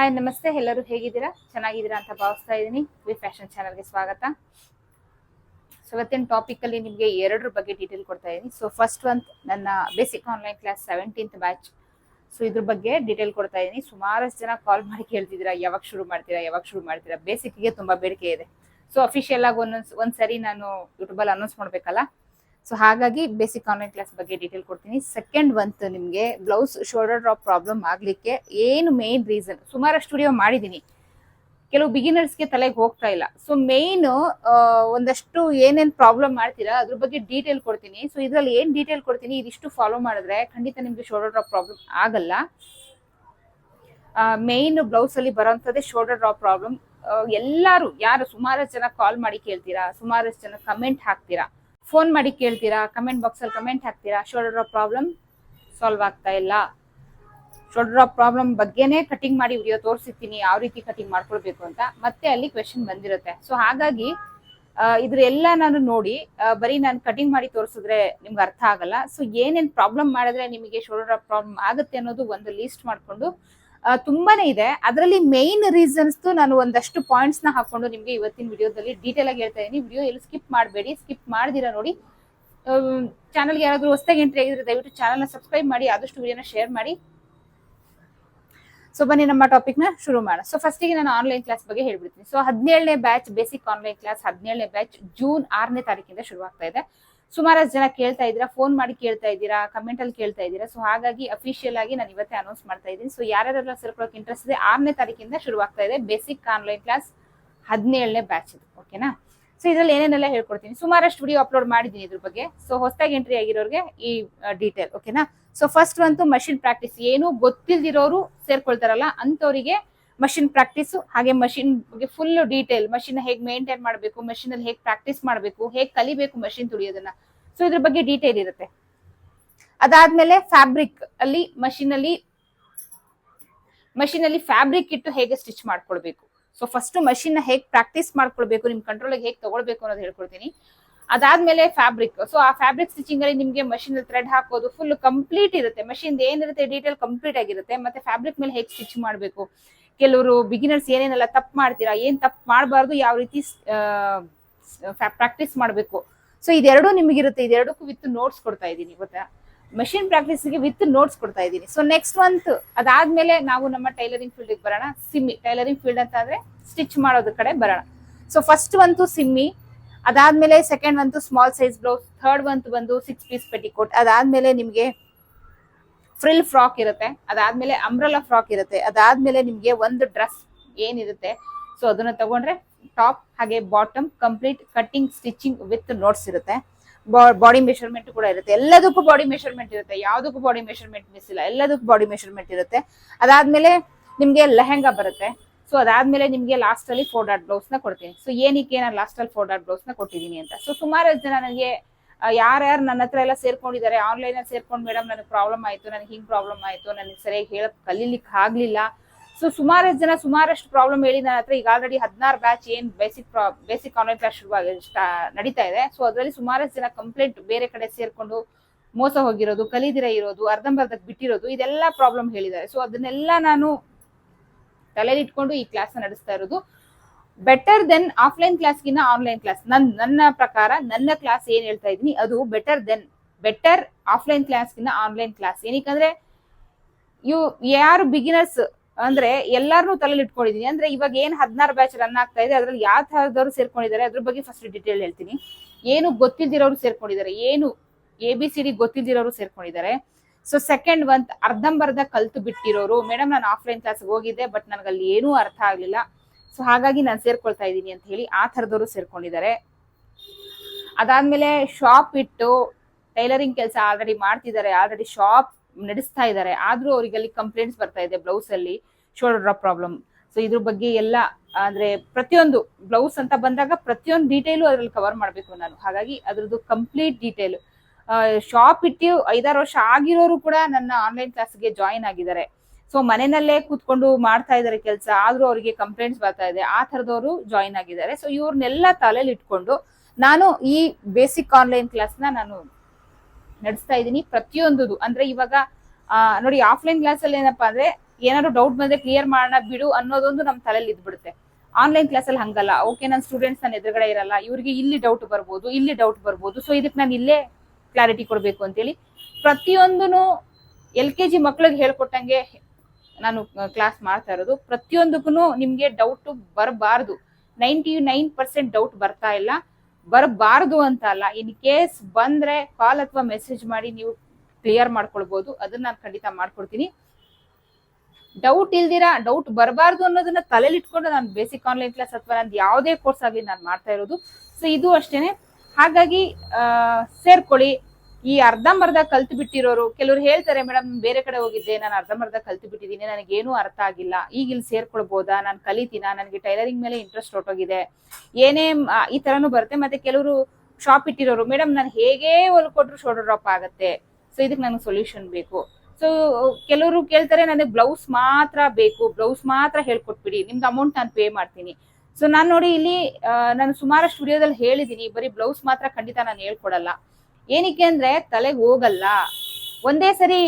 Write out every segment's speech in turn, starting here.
Hi ನಮಸ್ತೆ. ಎಲ್ಲರೂ ಹೇಗಿದ್ದೀರಾ? ಚೆನ್ನಾಗಿದ್ದೀರಾ ಅಂತ ಭಾವಿಸ್ತಾ ಇದ್ದೀನಿ. ವಿ ಫ್ಯಾಷನ್ ಚಾನಲ್ಗೆ ಸ್ವಾಗತ. ಸೊ ಇವತ್ತಿನ ಟಾಪಿಕಲ್ಲಿ ನಿಮಗೆ ಎರಡರ ಬಗ್ಗೆ ಡೀಟೇಲ್ ಕೊಡ್ತಾ ಇದ್ದೀನಿ. ಸೊ ಫಸ್ಟ್ ಒಂದು ನನ್ನ basic online class seventeenth batch so ಇದ್ರ ಬಗ್ಗೆ ಡೀಟೇಲ್ ಕೊಡ್ತಾ ಇದ್ದೀನಿ. ಸುಮಾರಷ್ಟು ಜನ ಕಾಲ್ ಮಾಡಿ ಕೇಳ್ತಿದ್ದೀರಾ, ಯಾವಾಗ ಶುರು ಮಾಡ್ತೀರಾ, ಯಾವಾಗ ಶುರು ಮಾಡ್ತೀರಾ? ಬೇಸಿಕ್ಗೆ ತುಂಬ ಬೇಡಿಕೆ ಇದೆ. ಸೊ ಅಫಿಷಿಯಲ್ ಆಗಿ ಒಂದೊಂದು, ಒಂದ್ಸರಿ ನಾನು ಯೂಟ್ಯೂಬಲ್ಲಿ ಅನೌನ್ಸ್ ಮಾಡ್ಬೇಕಲ್ಲ? ಸೊ ಹಾಗಾಗಿ ಬೇಸಿಕ್ ಆನ್ಲೈನ್ ಕ್ಲಾಸ್ ಬಗ್ಗೆ ಡೀಟೇಲ್ ಕೊಡ್ತೀನಿ. ಸೆಕೆಂಡ್ ಬಂತು ನಿಮಗೆ ಬ್ಲೌಸ್ ಶೋಲ್ಡರ್ ಡ್ರಾಪ್ ಪ್ರಾಬ್ಲಮ್ ಆಗಲಿಕ್ಕೆ ಏನು ಮೇನ್ ರೀಸನ್ ಸುಮಾರಷ್ಟು ವಿಡಿಯೋ ಮಾಡಿದ್ದೀನಿ ಕೆಲವು ಬಿಗಿನರ್ಸ್ಗೆ ತಲೆಗೆ ಹೋಗ್ತಾ ಇಲ್ಲ. ಸೊ ಮೇನ್ ಒಂದಷ್ಟು ಏನೇನು ಪ್ರಾಬ್ಲಮ್ ಮಾಡ್ತೀರಾ ಅದ್ರ ಬಗ್ಗೆ ಡೀಟೇಲ್ ಕೊಡ್ತೀನಿ. ಸೊ ಇದರಲ್ಲಿ ಏನು ಡೀಟೇಲ್ ಕೊಡ್ತೀನಿ ಇದಿಷ್ಟು ಫಾಲೋ ಮಾಡಿದ್ರೆ ಖಂಡಿತ ನಿಮಗೆ ಶೋಲ್ಡರ್ ಡ್ರಾಪ್ ಪ್ರಾಬ್ಲಮ್ ಆಗಲ್ಲ. ಮೇನ್ ಬ್ಲೌಸ್ ಅಲ್ಲಿ ಬರೋಂಥದ್ದೇ ಶೋಲ್ಡರ್ ಡ್ರಾಪ್ ಪ್ರಾಬ್ಲಮ್ ಎಲ್ಲರೂ, ಯಾರು ಸುಮಾರಷ್ಟು ಜನ ಕಾಲ್ ಮಾಡಿ ಕೇಳ್ತೀರಾ, ಸುಮಾರಷ್ಟು ಜನ ಕಮೆಂಟ್ ಹಾಕ್ತೀರಾ ಫೋನ್ ಮಾಡಿ ಕೇಳ್ತೀರಾ? ಕಮೆಂಟ್ ಬಾಕ್ಸ್ ಅಲ್ಲಿ ಕಮೆಂಟ್ ಹಾಕ್ತೀರಾ? ಶೋಲ್ಡರ್ ಡ್ರಾಪ್ ಪ್ರಾಬ್ಲಮ್ ಸಾಲ್ವ್ ಆಗ್ತಾ ಇಲ್ಲ. ಶೋಲ್ಡರ್ ಡ್ರಾಪ್ ಪ್ರಾಬ್ಲಮ್ ಬಗ್ಗೆನೇ ಕಟಿಂಗ್ ಮಾಡಿ ವಿಡಿಯೋ ತೋರಿಸಿರ್ತೀನಿ. ಯಾವ ರೀತಿ ಕಟಿಂಗ್ ಮಾಡ್ಕೊಳ್ಬೇಕು ಅಂತ. ಮತ್ತೆ ಅಲ್ಲಿ ಕ್ವೆಶನ್ ಬಂದಿರುತ್ತೆ. ಸೊ ಹಾಗಾಗಿ ಇದ್ರೆಲ್ಲ ನಾನು ನೋಡಿ ಬರೀ ನಾನು ಕಟಿಂಗ್ ಮಾಡಿ ತೋರಿಸಿದ್ರೆ ನಿಮ್ಗೆ ಅರ್ಥ ಆಗಲ್ಲ. ಸೊ ಏನೇನು ಪ್ರಾಬ್ಲಮ್ ಮಾಡಿದ್ರೆ ನಿಮಗೆ ಶೋಲ್ಡರ್ ಪ್ರಾಬ್ಲಮ್ ಆಗುತ್ತೆ ಅನ್ನೋದು ಒಂದು ಲೀಸ್ಟ್ ಮಾಡ್ಕೊಂಡು ತುಂಬಾನೇ ಇದೆ. ಅದರಲ್ಲಿ ಮೇನ್ ರೀಸನ್ಸ್ ನಾನು ಒಂದಷ್ಟು ಪಾಯಿಂಟ್ಸ್ನ ಹಾಕೊಂಡು ನಿಮ್ಗೆ ಇವತ್ತಿನ ವಿಡಿಯೋದಲ್ಲಿ ಡೀಟೇಲ್ ಆಗಿ ಹೇಳ್ತಾ ಇದೀನಿ. ವಿಡಿಯೋ ಎಲ್ಲಿ ಸ್ಕಿಪ್ ಮಾಡಬೇಡಿ ಸ್ಕಿಪ್ ಮಾಡ್ದಿರಾ ನೋಡಿ. ಚಾನಲ್ಗೆ ಯಾರಾದ್ರೂ ಹೊಸದಾಗಿ ಎಂಟ್ರಿ ಆಗಿದ್ರೆ ದಯವಿಟ್ಟು ಚಾನಲ್ನ ಸಬ್ಸ್ಕ್ರೈಬ್ ಮಾಡಿ, ಆದಷ್ಟು ವಿಡಿಯೋನ ಶೇರ್ ಮಾಡಿ. ಸೊ ಬನ್ನಿ ನಮ್ಮ ಟಾಪಿಕ್ನ ಶುರು ಮಾಡೋಣ. ಸೊ ಫಸ್ಟಿಗೆ ನಾನು ಆನ್ಲೈನ್ ಕ್ಲಾಸ್ ಬಗ್ಗೆ ಹೇಳ್ಬಿಡ್ತೀನಿ. ಸೊ ಹದಿನೇಳನೇ ಬ್ಯಾಚ್ ಬೇಸಿಕ್ ಆನ್ಲೈನ್ ಕ್ಲಾಸ್ ಹದಿನೇಳನೇ ಬ್ಯಾಚ್ ಜೂನ್ ಆರನೇ ತಾರೀಕಿಂದ ಶುರು ಆಗ್ತಾ ಇದೆ. ಸುಮಾರಷ್ಟು ಜನ ಕೇಳ್ತಾ ಇದ್ದೀರಾ ಫೋನ್ ಮಾಡಿ ಕೇಳ್ತಾ ಇದ್ದೀರಾ ಕಮೆಂಟ್ ಅಲ್ಲಿ ಕೇಳ್ತಾ ಇದ್ದೀರಾ. ಸೊ ಹಾಗಾಗಿ ಅಫಿಷಿಯಲ್ ಆಗಿ ನಾನು ಇವತ್ತೇ ಅನೌನ್ಸ್ ಮಾಡ್ತಾ ಇದ್ದೀನಿ. ಸೊ ಯಾರ್ಯಾರೆಲ್ಲ ಸೇರ್ಕೊಳ್ಳೋಕೆ ಇಂಟ್ರೆಸ್ಟ್ ಇದೆ, ಆರನೇ ತಾರೀಕಿಂದ ಶುರು ಆಗ್ತಾ ಇದೆ ಬೇಸಿಕ್ ಆನ್ಲೈನ್ ಕ್ಲಾಸ್ ಹದಿನೇಳನೇ ಬ್ಯಾಚ್ ಇದು ಓಕೆನಾ ಸೊ ಇದ್ರಲ್ಲಿ ಏನೇನೆಲ್ಲ ಹೇಳ್ಕೊಡ್ತೀನಿ. ಸುಮಾರಷ್ಟು ವಿಡಿಯೋ ಅಪ್ಲೋಡ್ ಮಾಡಿದ್ದೀನಿ ಇದ್ರ ಬಗ್ಗೆ. ಸೊ ಹೊಸದಾಗಿ ಎಂಟ್ರಿ ಆಗಿರೋರಿಗೆ ಈ ಡೀಟೇಲ್ ಓಕೆನಾ ಸೊ ಫಸ್ಟ್ ಅಂತೂ ಮಷಿನ್ ಪ್ರಾಕ್ಟೀಸ್ ಏನು ಗೊತ್ತಿಲ್ದಿರೋರು ಸೇರ್ಕೊಳ್ತಾರಲ್ಲ ಅಂತವರಿಗೆ ಮಷಿನ್ ಪ್ರಾಕ್ಟೀಸು ಹಾಗೆ ಮಷಿನ್ ಬಗ್ಗೆ ಫುಲ್ ಡೀಟೇಲ್ ಮಷಿನ್ ಹೇಗೆ ಮೇಂಟೈನ್ ಮಾಡಬೇಕು ಮಷಿನ್ ಅಲ್ಲಿ ಹೇಗೆ ಪ್ರಾಕ್ಟೀಸ್ ಮಾಡಬೇಕು, ಹೇಗೆ ಕಲಿಬೇಕು ಮಷಿನ್ ತುಳಿಯೋದನ್ನ. ಸೊ ಇದ್ರ ಬಗ್ಗೆ ಡೀಟೇಲ್ ಇರುತ್ತೆ. ಅದಾದ್ಮೇಲೆ ಫ್ಯಾಬ್ರಿಕ್ ಅಲ್ಲಿ ಮಷಿನ್ ಅಲ್ಲಿ ಮಷಿನ್ ಅಲ್ಲಿ ಫ್ಯಾಬ್ರಿಕ್ ಇಟ್ಟು ಹೇಗೆ ಸ್ಟಿಚ್ ಮಾಡ್ಕೊಳ್ಬೇಕು. ಸೊ ಫಸ್ಟ್ ಮಷಿನ್ ಹೇಗೆ ಪ್ರಾಕ್ಟೀಸ್ ಮಾಡ್ಕೊಳ್ಬೇಕು, ನಿಮ್ ಕಂಟ್ರೋಲ್ ಹೇಗೆ ತಗೊಳ್ಬೇಕು ಅನ್ನೋದು ಹೇಳ್ಕೊಡ್ತೀನಿ. ಅದಾದ್ಮೇಲೆ ಫ್ಯಾಬ್ರಿಕ್ ಸೊ ಆ ಫ್ಯಾಬ್ರಿಕ್ ಸ್ಟಿಚಿಂಗ್ ಅಲ್ಲಿ ನಿಮ್ಗೆ ಮಷಿನ್ ಥ್ರೆಡ್ ಹಾಕೋದು ಫುಲ್ ಕಂಪ್ಲೀಟ್ ಇರುತ್ತೆ. ಮಷಿನ್ ಏನಿರುತ್ತೆ ಡೀಟೇಲ್ ಕಂಪ್ಲೀಟ್ ಆಗಿರುತ್ತೆ, ಮತ್ತೆ ಫ್ಯಾಬ್ರಿಕ್ ಮೇಲೆ ಹೇಗೆ ಸ್ಟಿಚ್ ಮಾಡಬೇಕು. ಕೆಲವರು ಬಿಗಿನರ್ಸ್ ಏನೇನೆಲ್ಲ ತಪ್ಪು ಮಾಡ್ತೀರಾ, ಏನ್ ತಪ್ಪು ಮಾಡಬಾರ್ದು, ಯಾವ ರೀತಿ ಪ್ರಾಕ್ಟೀಸ್ ಮಾಡಬೇಕು. ಸೊ ಇದೆರಡು ನಿಮಗಿರುತ್ತೆ, ಇದೆರಡಕ್ಕೂ ವಿತ್ ನೋಟ್ಸ್ ಕೊಡ್ತಾ ಇದ್ದೀನಿ, ಗೊತ್ತಾ? ಮೆಷಿನ್ ಪ್ರಾಕ್ಟೀಸ್ಗೆ ವಿತ್ ನೋಟ್ಸ್ ಕೊಡ್ತಾ ಇದ್ದೀನಿ. ಸೊ ನೆಕ್ಸ್ಟ್ ಮಂತ್ ಅದಾದ್ಮೇಲೆ ನಾವು ನಮ್ಮ ಟೈಲರಿಂಗ್ ಫೀಲ್ಡ್ ಬರೋಣ. ಸಿಮ್ಮಿ ಟೈಲರಿಂಗ್ ಫೀಲ್ಡ್ ಅಂತ ಅಂದ್ರೆ ಸ್ಟಿಚ್ ಮಾಡೋದ್ರ ಕಡೆ ಬರೋಣ. ಸೊ ಫಸ್ಟ್ ಬಂತು ಸಿಮ್ಮಿ ಅದಾದ್ಮೇಲೆ ಸೆಕೆಂಡ್ ಬಂತು ಸ್ಮಾಲ್ ಸೈಜ್ ಬ್ಲೌಸ್ ಥರ್ಡ್ ಬಂತು ಬಂದು ಸಿಕ್ಸ್ ಪೀಸ್ ಪೆಟಿಕೋಟ್ ಅದಾದ್ಮೇಲೆ ನಿಮಗೆ ಫ್ರಿಲ್ ಫ್ರಾಕ್ ಇರುತ್ತೆ, ಅದಾದ್ಮೇಲೆ ಅಂಬ್ರಲಾ ಫ್ರಾಕ್ ಇರುತ್ತೆ, ಅದಾದ್ಮೇಲೆ ನಿಮ್ಗೆ ಒಂದು ಡ್ರೆಸ್ ಏನಿರುತ್ತೆ, ಸೊ ಅದನ್ನ ತಗೊಂಡ್ರೆ ಟಾಪ್ ಹಾಗೆ bottom complete cutting stitching with notes ಇರುತ್ತೆ. ಬಾಡಿ ಮೆಷರ್ಮೆಂಟ್ ಕೂಡ ಇರುತ್ತೆ. ಎಲ್ಲದಕ್ಕೂ ಬಾಡಿ ಮೆಷರ್ಮೆಂಟ್ ಇರುತ್ತೆ, ಯಾವುದಕ್ಕೂ ಬಾಡಿ ಮೆಷರ್ಮೆಂಟ್ ಮಿಸ್ ಇಲ್ಲ, ಎಲ್ಲದಕ್ಕೂ ಬಾಡಿ ಮೆಷರ್ಮೆಂಟ್ ಇರುತ್ತೆ. ಅದಾದ್ಮೇಲೆ ನಿಮ್ಗೆ ಲೆಹೆಂಗಾ ಬರುತ್ತೆ, ಸೊ ಅದಾದ್ಮೇಲೆ ನಿಮ್ಗೆ ಲಾಸ್ಟ್ ಅಲ್ಲಿ ಫೋರ್ ಡಾಟ್ ಬ್ಲೌಸ್ನ ಕೊಡ್ತೀನಿ. ಸೊ ಏನಕ್ಕೆ ನಾನು ಲಾಸ್ಟ್ ಅಲ್ಲಿ ಫೋರ್ ಡಾಟ್ ಬ್ಲೌಸ್ನ ಕೊಟ್ಟಿದ್ದೀನಿ ಅಂತ. ಸೊ ಸುಮಾರು ಜನ ನನಗೆ ಯಾರ್ಯಾರು ನನ್ನ ಹತ್ರ ಎಲ್ಲ ಸೇರ್ಕೊಂಡಿದ್ದಾರೆ ಆನ್ಲೈನ್ ಅಲ್ಲಿ ಸೇರ್ಕೊಂಡು, ಮೇಡಮ್, ನನಗೆ ಪ್ರಾಬ್ಲಮ್ ಆಯ್ತು, ನನಗೆ ಹಿಂಗ್ ಪ್ರಾಬ್ಲಮ್ ಆಯ್ತು, ನನಗೆ ಸರಿಯಾಗಿ ಹೇಳಕ್ ಕಲೀಲಿಕ್ಕೆ ಆಗ್ಲಿಲ್ಲ. ಸೊ ಸುಮಾರಷ್ಟು ಜನ ಸುಮಾರಷ್ಟು ಪ್ರಾಬ್ಲಮ್ ಹೇಳಿ ನನ್ನ ಹತ್ರ ಈಗ ಆಲ್ರೆಡಿ ಹದಿನಾರು ಬ್ಯಾಚ್ ಏನ್ ಬೇಸಿಕ್ ಬೇಸಿಕ್ ಆನ್ಲೈನ್ ಕ್ಲಾಸ್ ಶುರುವಾಗಿ ನಡೀತಾ ಇದೆ. ಸೊ ಅದರಲ್ಲಿ ಸುಮಾರಷ್ಟು ಜನ ಕಂಪ್ಲೇಂಟ್ ಬೇರೆ ಕಡೆ ಸೇರ್ಕೊಂಡು ಮೋಸ ಹೋಗಿರೋದು, ಕಲಿದಿರ ಇರೋದು ಅರ್ಧಂಬರ್ಧಕ್ಕೆ ಬಿಟ್ಟಿರೋದು, ಇದೆಲ್ಲ ಪ್ರಾಬ್ಲಮ್ ಹೇಳಿದ್ದಾರೆ. ಸೊ ಅದನ್ನೆಲ್ಲ ನಾನು ತಲೆಯಲ್ಲಿ ಇಟ್ಕೊಂಡು ಈ ಕ್ಲಾಸ್ ನಡೆಸ್ತಾ ಇರೋದು. ಬೆಟರ್ ದೆನ್ ಆಫ್ಲೈನ್ ಕ್ಲಾಸ್ಗಿನ್ನ ಆನ್ಲೈನ್ ಕ್ಲಾಸ್ ನನ್, ನನ್ನ ಪ್ರಕಾರ ನನ್ನ ಕ್ಲಾಸ್ ಏನ್ ಹೇಳ್ತಾ ಇದೀನಿ ಅದು ಬೆಟರ್ ದೆನ್ ಬೆಟರ್ ಆಫ್ಲೈನ್ ಕ್ಲಾಸ್ಗಿನ್ನ ಆನ್ಲೈನ್ ಕ್ಲಾಸ್ ಏನಕ್ಕಂದ್ರೆ ಯು ಯಾರು ಬಿಗಿನರ್ಸ್ ಅಂದ್ರೆ ಎಲ್ಲಾರನ್ನೂ ತಲೆಯಲ್ಲಿ ಇಟ್ಕೊಂಡಿದೀನಿ. ಅಂದ್ರೆ ಇವಾಗ ಏನ್ ಹದಿನಾರು ಬ್ಯಾಚ್ ರನ್ ಆಗ್ತಾ ಇದೆ, ಅದ್ರಲ್ಲಿ ಯಾವ ತರದವ್ರು ಸೇರ್ಕೊಂಡಿದ್ದಾರೆ, ಅದ್ರ ಬಗ್ಗೆ ಫಸ್ಟ್ ಡಿಟೇಲ್ ಹೇಳ್ತೀನಿ. ಏನು ಗೊತ್ತಿಲ್ದಿರೋರು ಸೇರ್ಕೊಂಡಿದ್ದಾರೆ, ಏನು ಎ ಬಿ ಸಿ ಡಿ ಗೊತ್ತಿಲ್ದಿರೋರು ಸೇರ್ಕೊಂಡಿದ್ದಾರೆ. ಸೊ ಸೆಕೆಂಡ್ ಒಂದ್ ಅರ್ಧಂಬರ್ಧ ಕಲ್ತು ಬಿಟ್ಟಿರೋರು. ಮೇಡಮ್, ನಾನು ಆಫ್ಲೈನ್ ಕ್ಲಾಸ್ಗೆ ಹೋಗಿದ್ದೆ ಬಟ್ ನನಗಲ್ಲಿ ಏನೂ ಅರ್ಥ ಆಗ್ಲಿಲ್ಲ. ಸೊ ಹಾಗಾಗಿ ನಾನು ಸೇರ್ಕೊಳ್ತಾ ಇದ್ದೀನಿ ಅಂತ ಹೇಳಿ ಆ ಥರದವರು ಸೇರ್ಕೊಂಡಿದ್ದಾರೆ. ಅದಾದ್ಮೇಲೆ ಶಾಪ್ ಇಟ್ಟು ಟೈಲರಿಂಗ್ ಕೆಲಸ ಆಲ್ರೆಡಿ ಮಾಡ್ತಿದ್ದಾರೆ ಆಲ್ರೆಡಿ ಶಾಪ್ ನಡೆಸ್ತಾ ಇದ್ದಾರೆ. ಆದ್ರೂ ಅವರಿಗೆ ಅಲ್ಲಿ ಕಂಪ್ಲೇಂಟ್ಸ್ ಬರ್ತಾ ಇದೆ ಬ್ಲೌಸ್ ಅಲ್ಲಿ ಶೋಲ್ಡರ್ ಡ್ರಾಪ್ ಪ್ರಾಬ್ಲಮ್ ಸೊ ಇದ್ರ ಬಗ್ಗೆ ಎಲ್ಲ, ಅಂದ್ರೆ ಪ್ರತಿಯೊಂದು ಬ್ಲೌಸ್ ಅಂತ ಬಂದಾಗ ಪ್ರತಿಯೊಂದು ಡೀಟೇಲು ಅದ್ರಲ್ಲಿ ಕವರ್ ಮಾಡಬೇಕು ನಾನು. ಹಾಗಾಗಿ ಅದ್ರದ್ದು ಕಂಪ್ಲೀಟ್ ಡೀಟೇಲ್ ಶಾಪ್ ಇಟ್ಟು ಐದಾರು ವರ್ಷ ಆಗಿರೋರು ಕೂಡ ನನ್ನ ಆನ್ಲೈನ್ ಕ್ಲಾಸ್ಗೆ ಜಾಯಿನ್ ಆಗಿದ್ದಾರೆ. ಸೊ ಮನೆಯಲ್ಲೇ ಕೂತ್ಕೊಂಡು ಮಾಡ್ತಾ ಇದ್ದಾರೆ ಕೆಲಸ, ಆದ್ರೂ ಅವರಿಗೆ ಕಂಪ್ಲೇಂಟ್ಸ್ ಬರ್ತಾ ಇದೆ. ಆ ತರದವರು ಜಾಯಿನ್ ಆಗಿದ್ದಾರೆ. ಸೊ ಇವ್ರನ್ನೆಲ್ಲ ತಲೆಯಲ್ಲಿ ಇಟ್ಕೊಂಡು ನಾನು ಈ ಬೇಸಿಕ್ ಆನ್ಲೈನ್ ಕ್ಲಾಸ್ನ ನಾನು ನಡೆಸ್ತಾ ಇದ್ದೀನಿ ಪ್ರತಿಯೊಂದು ಅಂದ್ರೆ ಇವಾಗ ನೋಡಿ ಆಫ್ಲೈನ್ ಕ್ಲಾಸ್ ಅಲ್ಲಿ ಏನಪ್ಪಾ ಅಂದ್ರೆ ಏನಾದ್ರು ಡೌಟ್ ಬಂದ್ರೆ ಕ್ಲಿಯರ್ ಮಾಡೋಣ ಬಿಡು ಅನ್ನೋದೊಂದು ನಮ್ಮ ತಲೆಯಲ್ಲಿ ಇದ್ಬಿಡುತ್ತೆ. ಆನ್ಲೈನ್ ಕ್ಲಾಸಲ್ಲಿ ಹಂಗಲ್ಲ. ಓಕೆ ನನ್ನ ಸ್ಟೂಡೆಂಟ್ಸ್ ನನ್ನ ಎದುರುಗಡೆ ಇರಲ್ಲ. ಇವರಿಗೆ ಇಲ್ಲಿ ಡೌಟ್ ಬರ್ಬೋದು, ಇಲ್ಲಿ ಡೌಟ್ ಬರ್ಬೋದು. ಸೊ ಇದಕ್ಕೆ ನಾನು ಇಲ್ಲೇ ಕ್ಲಾರಿಟಿ ಕೊಡಬೇಕು ಅಂತೇಳಿ ಪ್ರತಿಯೊಂದೂ ಎಲ್ ಕೆ ಜಿ ಮಕ್ಳಿಗೆ ಹೇಳ್ಕೊಟ್ಟಂಗೆ ನಾನು ಕ್ಲಾಸ್ ಮಾಡ್ತಾ ಇರೋದು. ಪ್ರತಿಯೊಂದಕ್ಕೂ ನಿಮಗೆ ಡೌಟ್ ಬರಬಾರ್ದು. ನೈಂಟಿ ನೈನ್ ಪರ್ಸೆಂಟ್ ಡೌಟ್ ಬರ್ತಾ ಇಲ್ಲ. ಬರಬಾರ್ದು ಅಂತ ಅಲ್ಲ. ಇನ್ ಕೇಸ್ ಬಂದ್ರೆ ಕಾಲ್ ಅಥವಾ ಮೆಸೇಜ್ ಮಾಡಿ ನೀವು ಕ್ಲಿಯರ್ ಮಾಡ್ಕೊಳ್ಬಹುದು ಅದನ್ನ ನಾನು ಖಂಡಿತ ಮಾಡ್ಕೊಡ್ತೀನಿ. ಡೌಟ್ ಇಲ್ದಿರಾ ಡೌಟ್ ಬರಬಾರ್ದು ಅನ್ನೋದನ್ನ ತಲೆಲಿ ಇಟ್ಕೊಂಡು ನಾನು ಬೇಸಿಕ್ ಆನ್ಲೈನ್ ಕ್ಲಾಸ್ ಅಥವಾ ನಂದು ಯಾವುದೇ ಕೋರ್ಸ್ ಆಗಲಿ ನಾನು ಮಾಡ್ತಾ ಇರೋದು. ಸೊ ಇದು ಅಷ್ಟೇನೆ. ಹಾಗಾಗಿ ಸೇರ್ಕೊಳ್ಳಿ. ಈ ಅರ್ಧಂಬರ್ಧ ಕಲ್ತು ಬಿಟ್ಟಿರೋರು, ಕೆಲವರು ಹೇಳ್ತಾರೆ ಮೇಡಮ್ ಬೇರೆ ಕಡೆ ಹೋಗಿದ್ದೆ, ನಾನು ಅರ್ಧಂಬರ್ಧ ಕಲ್ತು ಬಿಟ್ಟಿದ್ದೀನಿ, ನನಗೇನು ಅರ್ಥ ಆಗಿಲ್ಲ. ಈಗ ಇಲ್ಲಿ ಸೇರ್ಕೊಳ್ಬೋದಾ? ನಾನು ಕಲಿತೀನ? ನನಗೆ ಟೈಲರಿಂಗ್ ಮೇಲೆ ಇಂಟ್ರೆಸ್ಟ್ ಹೊಟ್ಟೋಗಿದೆ ಏನೇ ಈ ತರನು ಬರುತ್ತೆ. ಮತ್ತೆ ಕೆಲವರು ಶಾಪ್ ಇಟ್ಟಿರೋರು ಮೇಡಮ್ ನಾನು ಹೇಗೆ ಹೊಲ್ಕೊಟ್ರು ಶೋಲ್ಡರ್ ಡ್ರಾಪ್ ಆಗುತ್ತೆ. ಸೊ ಇದಕ್ಕೆ ನನಗೆ ಸೊಲ್ಯೂಷನ್ ಬೇಕು. ಸೊ ಕೆಲವರು ಕೇಳ್ತಾರೆ, ನನಗೆ ಬ್ಲೌಸ್ ಮಾತ್ರ ಬೇಕು. ಬ್ಲೌಸ್ ಮಾತ್ರ ಹೇಳ್ಕೊಟ್ಬಿಡಿ. ನಿಮ್ದು ಅಮೌಂಟ್ ನಾನು ಪೇ ಮಾಡ್ತೀನಿ. ಸೊ ನಾನು ನೋಡಿ ಇಲ್ಲಿ ನಾನು ಸುಮಾರು ಸ್ಟುಡಿಯೋದಲ್ಲಿ ಹೇಳಿದ್ದೀನಿ ಬರೀ ಬ್ಲೌಸ್ ಮಾತ್ರ ಖಂಡಿತ ನಾನು ಹೇಳ್ಕೊಡಲ್ಲ. ಏನಕ್ಕೆ ಅಂದ್ರೆ ತಲೆಗೆ ಹೋಗಲ್ಲ. ಒಂದೇ ಸರಿ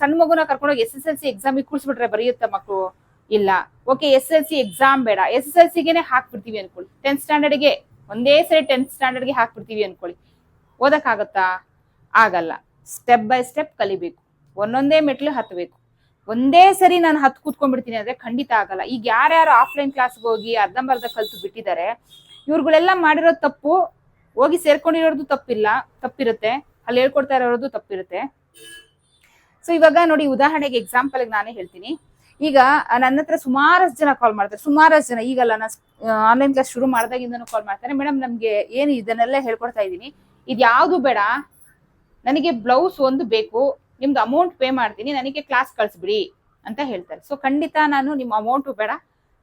ಸಣ್ಣ ಮಗುನ ಕರ್ಕೊಂಡೋಗಿ ಎಸ್ ಎಸ್ ಎಲ್ ಸಿ ಎಕ್ಸಾಮಿಗೆ ಕೂರಿಸ್ಬಿಟ್ರೆ ಬರೆಯುತ್ತ ಮಕ್ಕಳು ಇಲ್ಲ. Okay S L C exam ಬೇಡ. ಎಸ್ ಎಸ್ ಎಲ್ ಸಿಗೆನೆ ಹಾಕ್ಬಿಡ್ತೀವಿ ಅನ್ಕೊಳ್ಳಿ. ಟೆಂತ್ ಸ್ಟ್ಯಾಂಡರ್ಡ್ಗೆ ಒಂದೇ ಸರಿ ಟೆಂತ್ ಸ್ಟ್ಯಾಂಡರ್ಡ್ಗೆ ಹಾಕ್ಬಿಡ್ತೀವಿ ಅನ್ಕೊಳ್ಳಿ. ಓದಕ್ಕಾಗತ್ತಾ? ಆಗಲ್ಲ. ಸ್ಟೆಪ್ ಬೈ ಸ್ಟೆಪ್ ಕಲಿಬೇಕು. ಒಂದೊಂದೇ ಮೆಟ್ಲು ಹತ್ತಬೇಕು ಒಂದೇ ಸರಿ ನಾನು ಹತ್ತು ಕೂತ್ಕೊಂಡ್ಬಿಡ್ತೀನಿ ಅಂದ್ರೆ ಖಂಡಿತ ಆಗಲ್ಲ. ಈಗ ಯಾರ್ಯಾರು ಆಫ್ಲೈನ್ ಕ್ಲಾಸ್ಗೆ ಹೋಗಿ ಅರ್ಧಂಬರ್ಧ ಕಲ್ತು ಬಿಟ್ಟಿದ್ದಾರೆ, ಇವ್ರುಗಳೆಲ್ಲ ಮಾಡಿರೋ ತಪ್ಪು ಹೋಗಿ ಸೇರ್ಕೊಂಡಿರೋದು ತಪ್ಪಿಲ್ಲ, ತಪ್ಪಿರುತ್ತೆ. ಅಲ್ಲಿ ಹೇಳ್ಕೊಡ್ತಾ ಇರೋದು ತಪ್ಪಿರುತ್ತೆ. ಸೊ ಇವಾಗ ನೋಡಿ ಉದಾಹರಣೆಗೆ ಎಕ್ಸಾಂಪಲ್ ನಾನೇ ಹೇಳ್ತೀನಿ. ಈಗ ನನ್ನ ಹತ್ರ ಸುಮಾರಷ್ಟು ಜನ ಕಾಲ್ ಮಾಡ್ತಾರೆ. ಸುಮಾರಷ್ಟು ಜನ, ಈಗಲ್ಲ ನಾನು ಆನ್ಲೈನ್ ಕ್ಲಾಸ್ ಶುರು ಮಾಡಿದಾಗಿಂದನೂ ಕಾಲ್ ಮಾಡ್ತಾರೆ. ಮೇಡಮ್ ನಮ್ಗೆ ಏನು ಇದನ್ನೆಲ್ಲ ಹೇಳ್ಕೊಡ್ತಾ ಇದ್ದೀನಿ. ಇದು ಯಾವುದು ಬೇಡ. ನನಗೆ ಬ್ಲೌಸ್ ಒಂದು ಬೇಕು. ನಿಮ್ದು ಅಮೌಂಟ್ ಪೇ ಮಾಡ್ತೀನಿ. ನನಗೆ ಕ್ಲಾಸ್ ಕಳಿಸ್ಬಿಡಿ ಅಂತ ಹೇಳ್ತಾರೆ. ಸೊ ಖಂಡಿತ ನಾನು ನಿಮ್ಮ ಅಮೌಂಟು ಬೇಡ.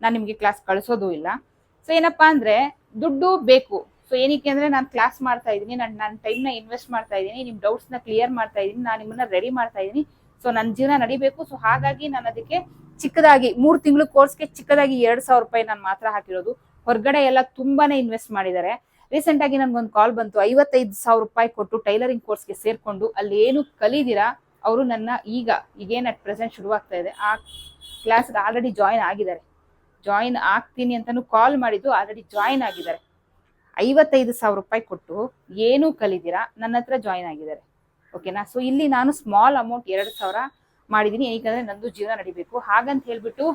ನಾನು ನಿಮಗೆ ಕ್ಲಾಸ್ ಕಳಿಸೋದು ಇಲ್ಲ. ಸೊ ಏನಪ್ಪಾ ಅಂದ್ರೆ, ದುಡ್ಡು ಬೇಕು. ಸೊ ಏನಕ್ಕೆ ಅಂದ್ರೆ ನಾನು ಕ್ಲಾಸ್ ಮಾಡ್ತಾ ಇದ್ದೀನಿ. ನಾನು ನನ್ನ ಟೈಮ್ನ ಇನ್ವೆಸ್ಟ್ ಮಾಡ್ತಾ ಇದ್ದೀನಿ. ನಿಮ್ಮ ಡೌಟ್ಸ್ನ ಕ್ಲಿಯರ್ ಮಾಡ್ತಾ ಇದ್ದೀನಿ. ನಾನು ನಿಮ್ಮನ್ನ ರೆಡಿ ಮಾಡ್ತಾ ಇದ್ದೀನಿ. ಸೊ ನನ್ನ ಜೀವನ ನಡಿಬೇಕು. ಸೊ ಹಾಗಾಗಿ ನಾನು ಅದಕ್ಕೆ ಚಿಕ್ಕದಾಗಿ ಮೂರು ತಿಂಗಳು ಕೋರ್ಸ್ಗೆ ಚಿಕ್ಕದಾಗಿ ಎರಡು ಸಾವಿರ ರೂಪಾಯಿ ನಾನು ಮಾತ್ರ ಹಾಕಿರೋದು. ಹೊರಗಡೆ ಎಲ್ಲ ತುಂಬಾನೇ ಇನ್ವೆಸ್ಟ್ ಮಾಡಿದ್ದಾರೆ. ರೀಸೆಂಟ್ ಆಗಿ ನನ್ಗೊಂದು ಕಾಲ್ ಬಂತು. ಐವತ್ತೈದು ಸಾವಿರ ರೂಪಾಯಿ ಕೊಟ್ಟು ಟೈಲರಿಂಗ್ ಕೋರ್ಸ್ಗೆ ಸೇರ್ಕೊಂಡು ಅಲ್ಲಿ ಏನು ಕಲಿದಿರಾ? ಅವರು ನನ್ನ ಈಗ, ಈಗೇನು ಅಟ್ ಪ್ರೆಸೆಂಟ್ ಶುರುವಾಗ್ತಾ ಇದೆ. ಆ ಕ್ಲಾಸ್ಗೆ ಆಲ್ರೆಡಿ ಜಾಯಿನ್ ಆಗಿದ್ದಾರೆ. ಜಾಯಿನ್ ಆಗ್ತೀನಿ ಅಂತಾನು ಕಾಲ್ ಮಾಡಿದ್ದು ಆಲ್ರೆಡಿ ಜಾಯಿನ್ ಆಗಿದ್ದಾರೆ. ಐವತ್ತೈದು ಸಾವಿರ ರೂಪಾಯಿ ಕೊಟ್ಟು ಏನೂ ಕಲಿದಿರಾ, ನನ್ನ ಹತ್ರ ಜಾಯಿನ್ ಆಗಿದ್ದಾರೆ. ಓಕೆನಾ ಸೊ ಇಲ್ಲಿ ನಾನು ಸ್ಮಾಲ್ ಅಮೌಂಟ್ ಎರಡು ಸಾವಿರ ಮಾಡಿದ್ದೀನಿ ಏನಕ್ಕಂದ್ರೆ ನಂದು ಜೀವನ ನಡಿಬೇಕು. ಹಾಗಂತ ಹೇಳ್ಬಿಟ್ಟು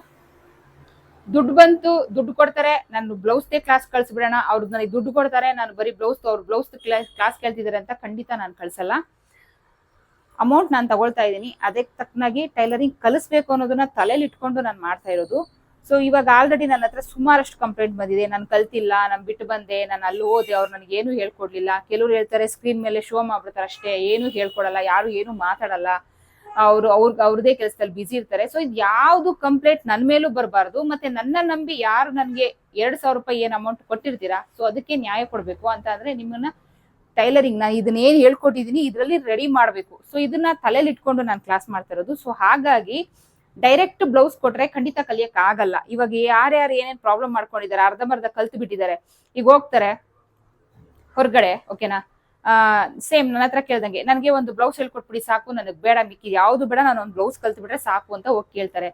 ದುಡ್ಡು ಬಂತು, ದುಡ್ಡು ಕೊಡ್ತಾರೆ. ನಾನು ಬ್ಲೌಸ್ದೇ ಕ್ಲಾಸ್ ಕಳ್ಸಿಬಿಡೋಣ. ಅವ್ರು ನನಗೆ ದುಡ್ಡು ಕೊಡ್ತಾರೆ. ನಾನು ಬರೀ ಬ್ಲೌಸ್ ಅವ್ರು ಬ್ಲೌಸ್ ಕ್ಲಾಸ್ ಕೇಳ್ತಿದ್ದಾರೆ ಅಂತ ಖಂಡಿತ ನಾನು ಕಳ್ಸಲ್ಲ. ಅಮೌಂಟ್ ನಾನು ತಗೊಳ್ತಾ ಇದ್ದೀನಿ. ಅದಕ್ಕೆ ತಕ್ಕನಾಗಿ ಟೈಲರಿಂಗ್ ಕಲಿಸ್ಬೇಕು ಅನ್ನೋದನ್ನ ತಲೆಯಲ್ಲಿ ಇಟ್ಕೊಂಡು ನಾನು ಮಾಡ್ತಾ ಇರೋದು. ಸೊ ಇವಾಗ ಆಲ್ರೆಡಿ ನನ್ನ ಹತ್ರ ಸುಮಾರಷ್ಟು ಕಂಪ್ಲೇಂಟ್ ಬಂದಿದೆ. ನಾನು ಕಲ್ತಿಲ್ಲ, ನಾನು ಬಿಟ್ಟು ಬಂದೆ, ನಾನು ಅಲ್ಲಿ ಹೋದೆ, ಅವ್ರು ನನಗೆ ಏನು ಹೇಳ್ಕೊಡ್ಲಿಲ್ಲ. ಕೆಲವ್ರು ಹೇಳ್ತಾರೆ ಸ್ಕ್ರೀನ್ ಮೇಲೆ ಶೋ ಮಾಡ್ಬಿಡ್ತಾರೆ ಅಷ್ಟೇ, ಏನು ಹೇಳ್ಕೊಡಲ್ಲ, ಯಾರು ಏನು ಮಾತಾಡಲ್ಲ. ಅವರು, ಅವ್ರ, ಅವ್ರದೇ ಕೆಲಸದಲ್ಲಿ ಬಿಸಿ ಇರ್ತಾರೆ. ಸೊ ಇದು ಯಾವುದು ಕಂಪ್ಲೇಂಟ್ ನನ್ನ ಮೇಲೂ ಬರಬಾರ್ದು, ಮತ್ತೆ ನನ್ನ ನಂಬಿ ಯಾರು ನನಗೆ ಎರಡ್ ಸಾವಿರ ರೂಪಾಯಿ ಏನು ಅಮೌಂಟ್ ಕೊಟ್ಟಿರ್ತೀರಾ? ಸೊ ಅದಕ್ಕೆ ನ್ಯಾಯ ಕೊಡಬೇಕು ಅಂತ ಅಂದ್ರೆ ನಿಮ್ಮನ್ನ ಟೈಲರಿಂಗ್ ನಾನು ಇದನ್ನ ಏನ್ ಹೇಳ್ಕೊಟ್ಟಿದೀನಿ, ಇದರಲ್ಲಿ ರೆಡಿ ಮಾಡಬೇಕು. ಸೊ ಇದನ್ನ ತಲೆಯಲ್ಲಿ ಇಟ್ಕೊಂಡು ನಾನು ಕ್ಲಾಸ್ ಮಾಡ್ತಾ ಇರೋದು. ಸೊ ಹಾಗಾಗಿ ಡೈರೆಕ್ಟ್ ಬ್ಲೌಸ್ ಕೊಟ್ರೆ ಖಂಡಿತ ಕಲಿಯಕ್ ಆಗಲ್ಲ. ಇವಾಗ ಯಾರ್ಯಾರು ಏನೇನ್ ಪ್ರಾಬ್ಲಮ್ ಮಾಡ್ಕೊಂಡಿದ್ದಾರೆ, ಅರ್ಧಂಬರ್ಧ ಕಲ್ತು ಬಿಟ್ಟಿದ್ದಾರೆ, ಈಗ ಹೋಗ್ತಾರೆ ಹೊರಗಡೆ ಓಕೆನಾ ಸೇಮ್ ನನ್ನ ಹತ್ರ ಕೇಳ್ದಂಗೆ, ನನಗೆ ಒಂದು ಬ್ಲೌಸ್ ಹೇಳ್ಕೊಟ್ಬಿಡಿ, ಸಾಕು, ನನಗೆ ಬೇಡ ಮಿಕ್ಕಿ ಯಾವುದು ಬೇಡ, ನಾನು ಒಂದು ಬ್ಲೌಸ್ ಕಲ್ತು ಬಿಟ್ರೆ ಸಾಕು ಅಂತ ಹೋಗಿ ಕೇಳ್ತಾರೆ.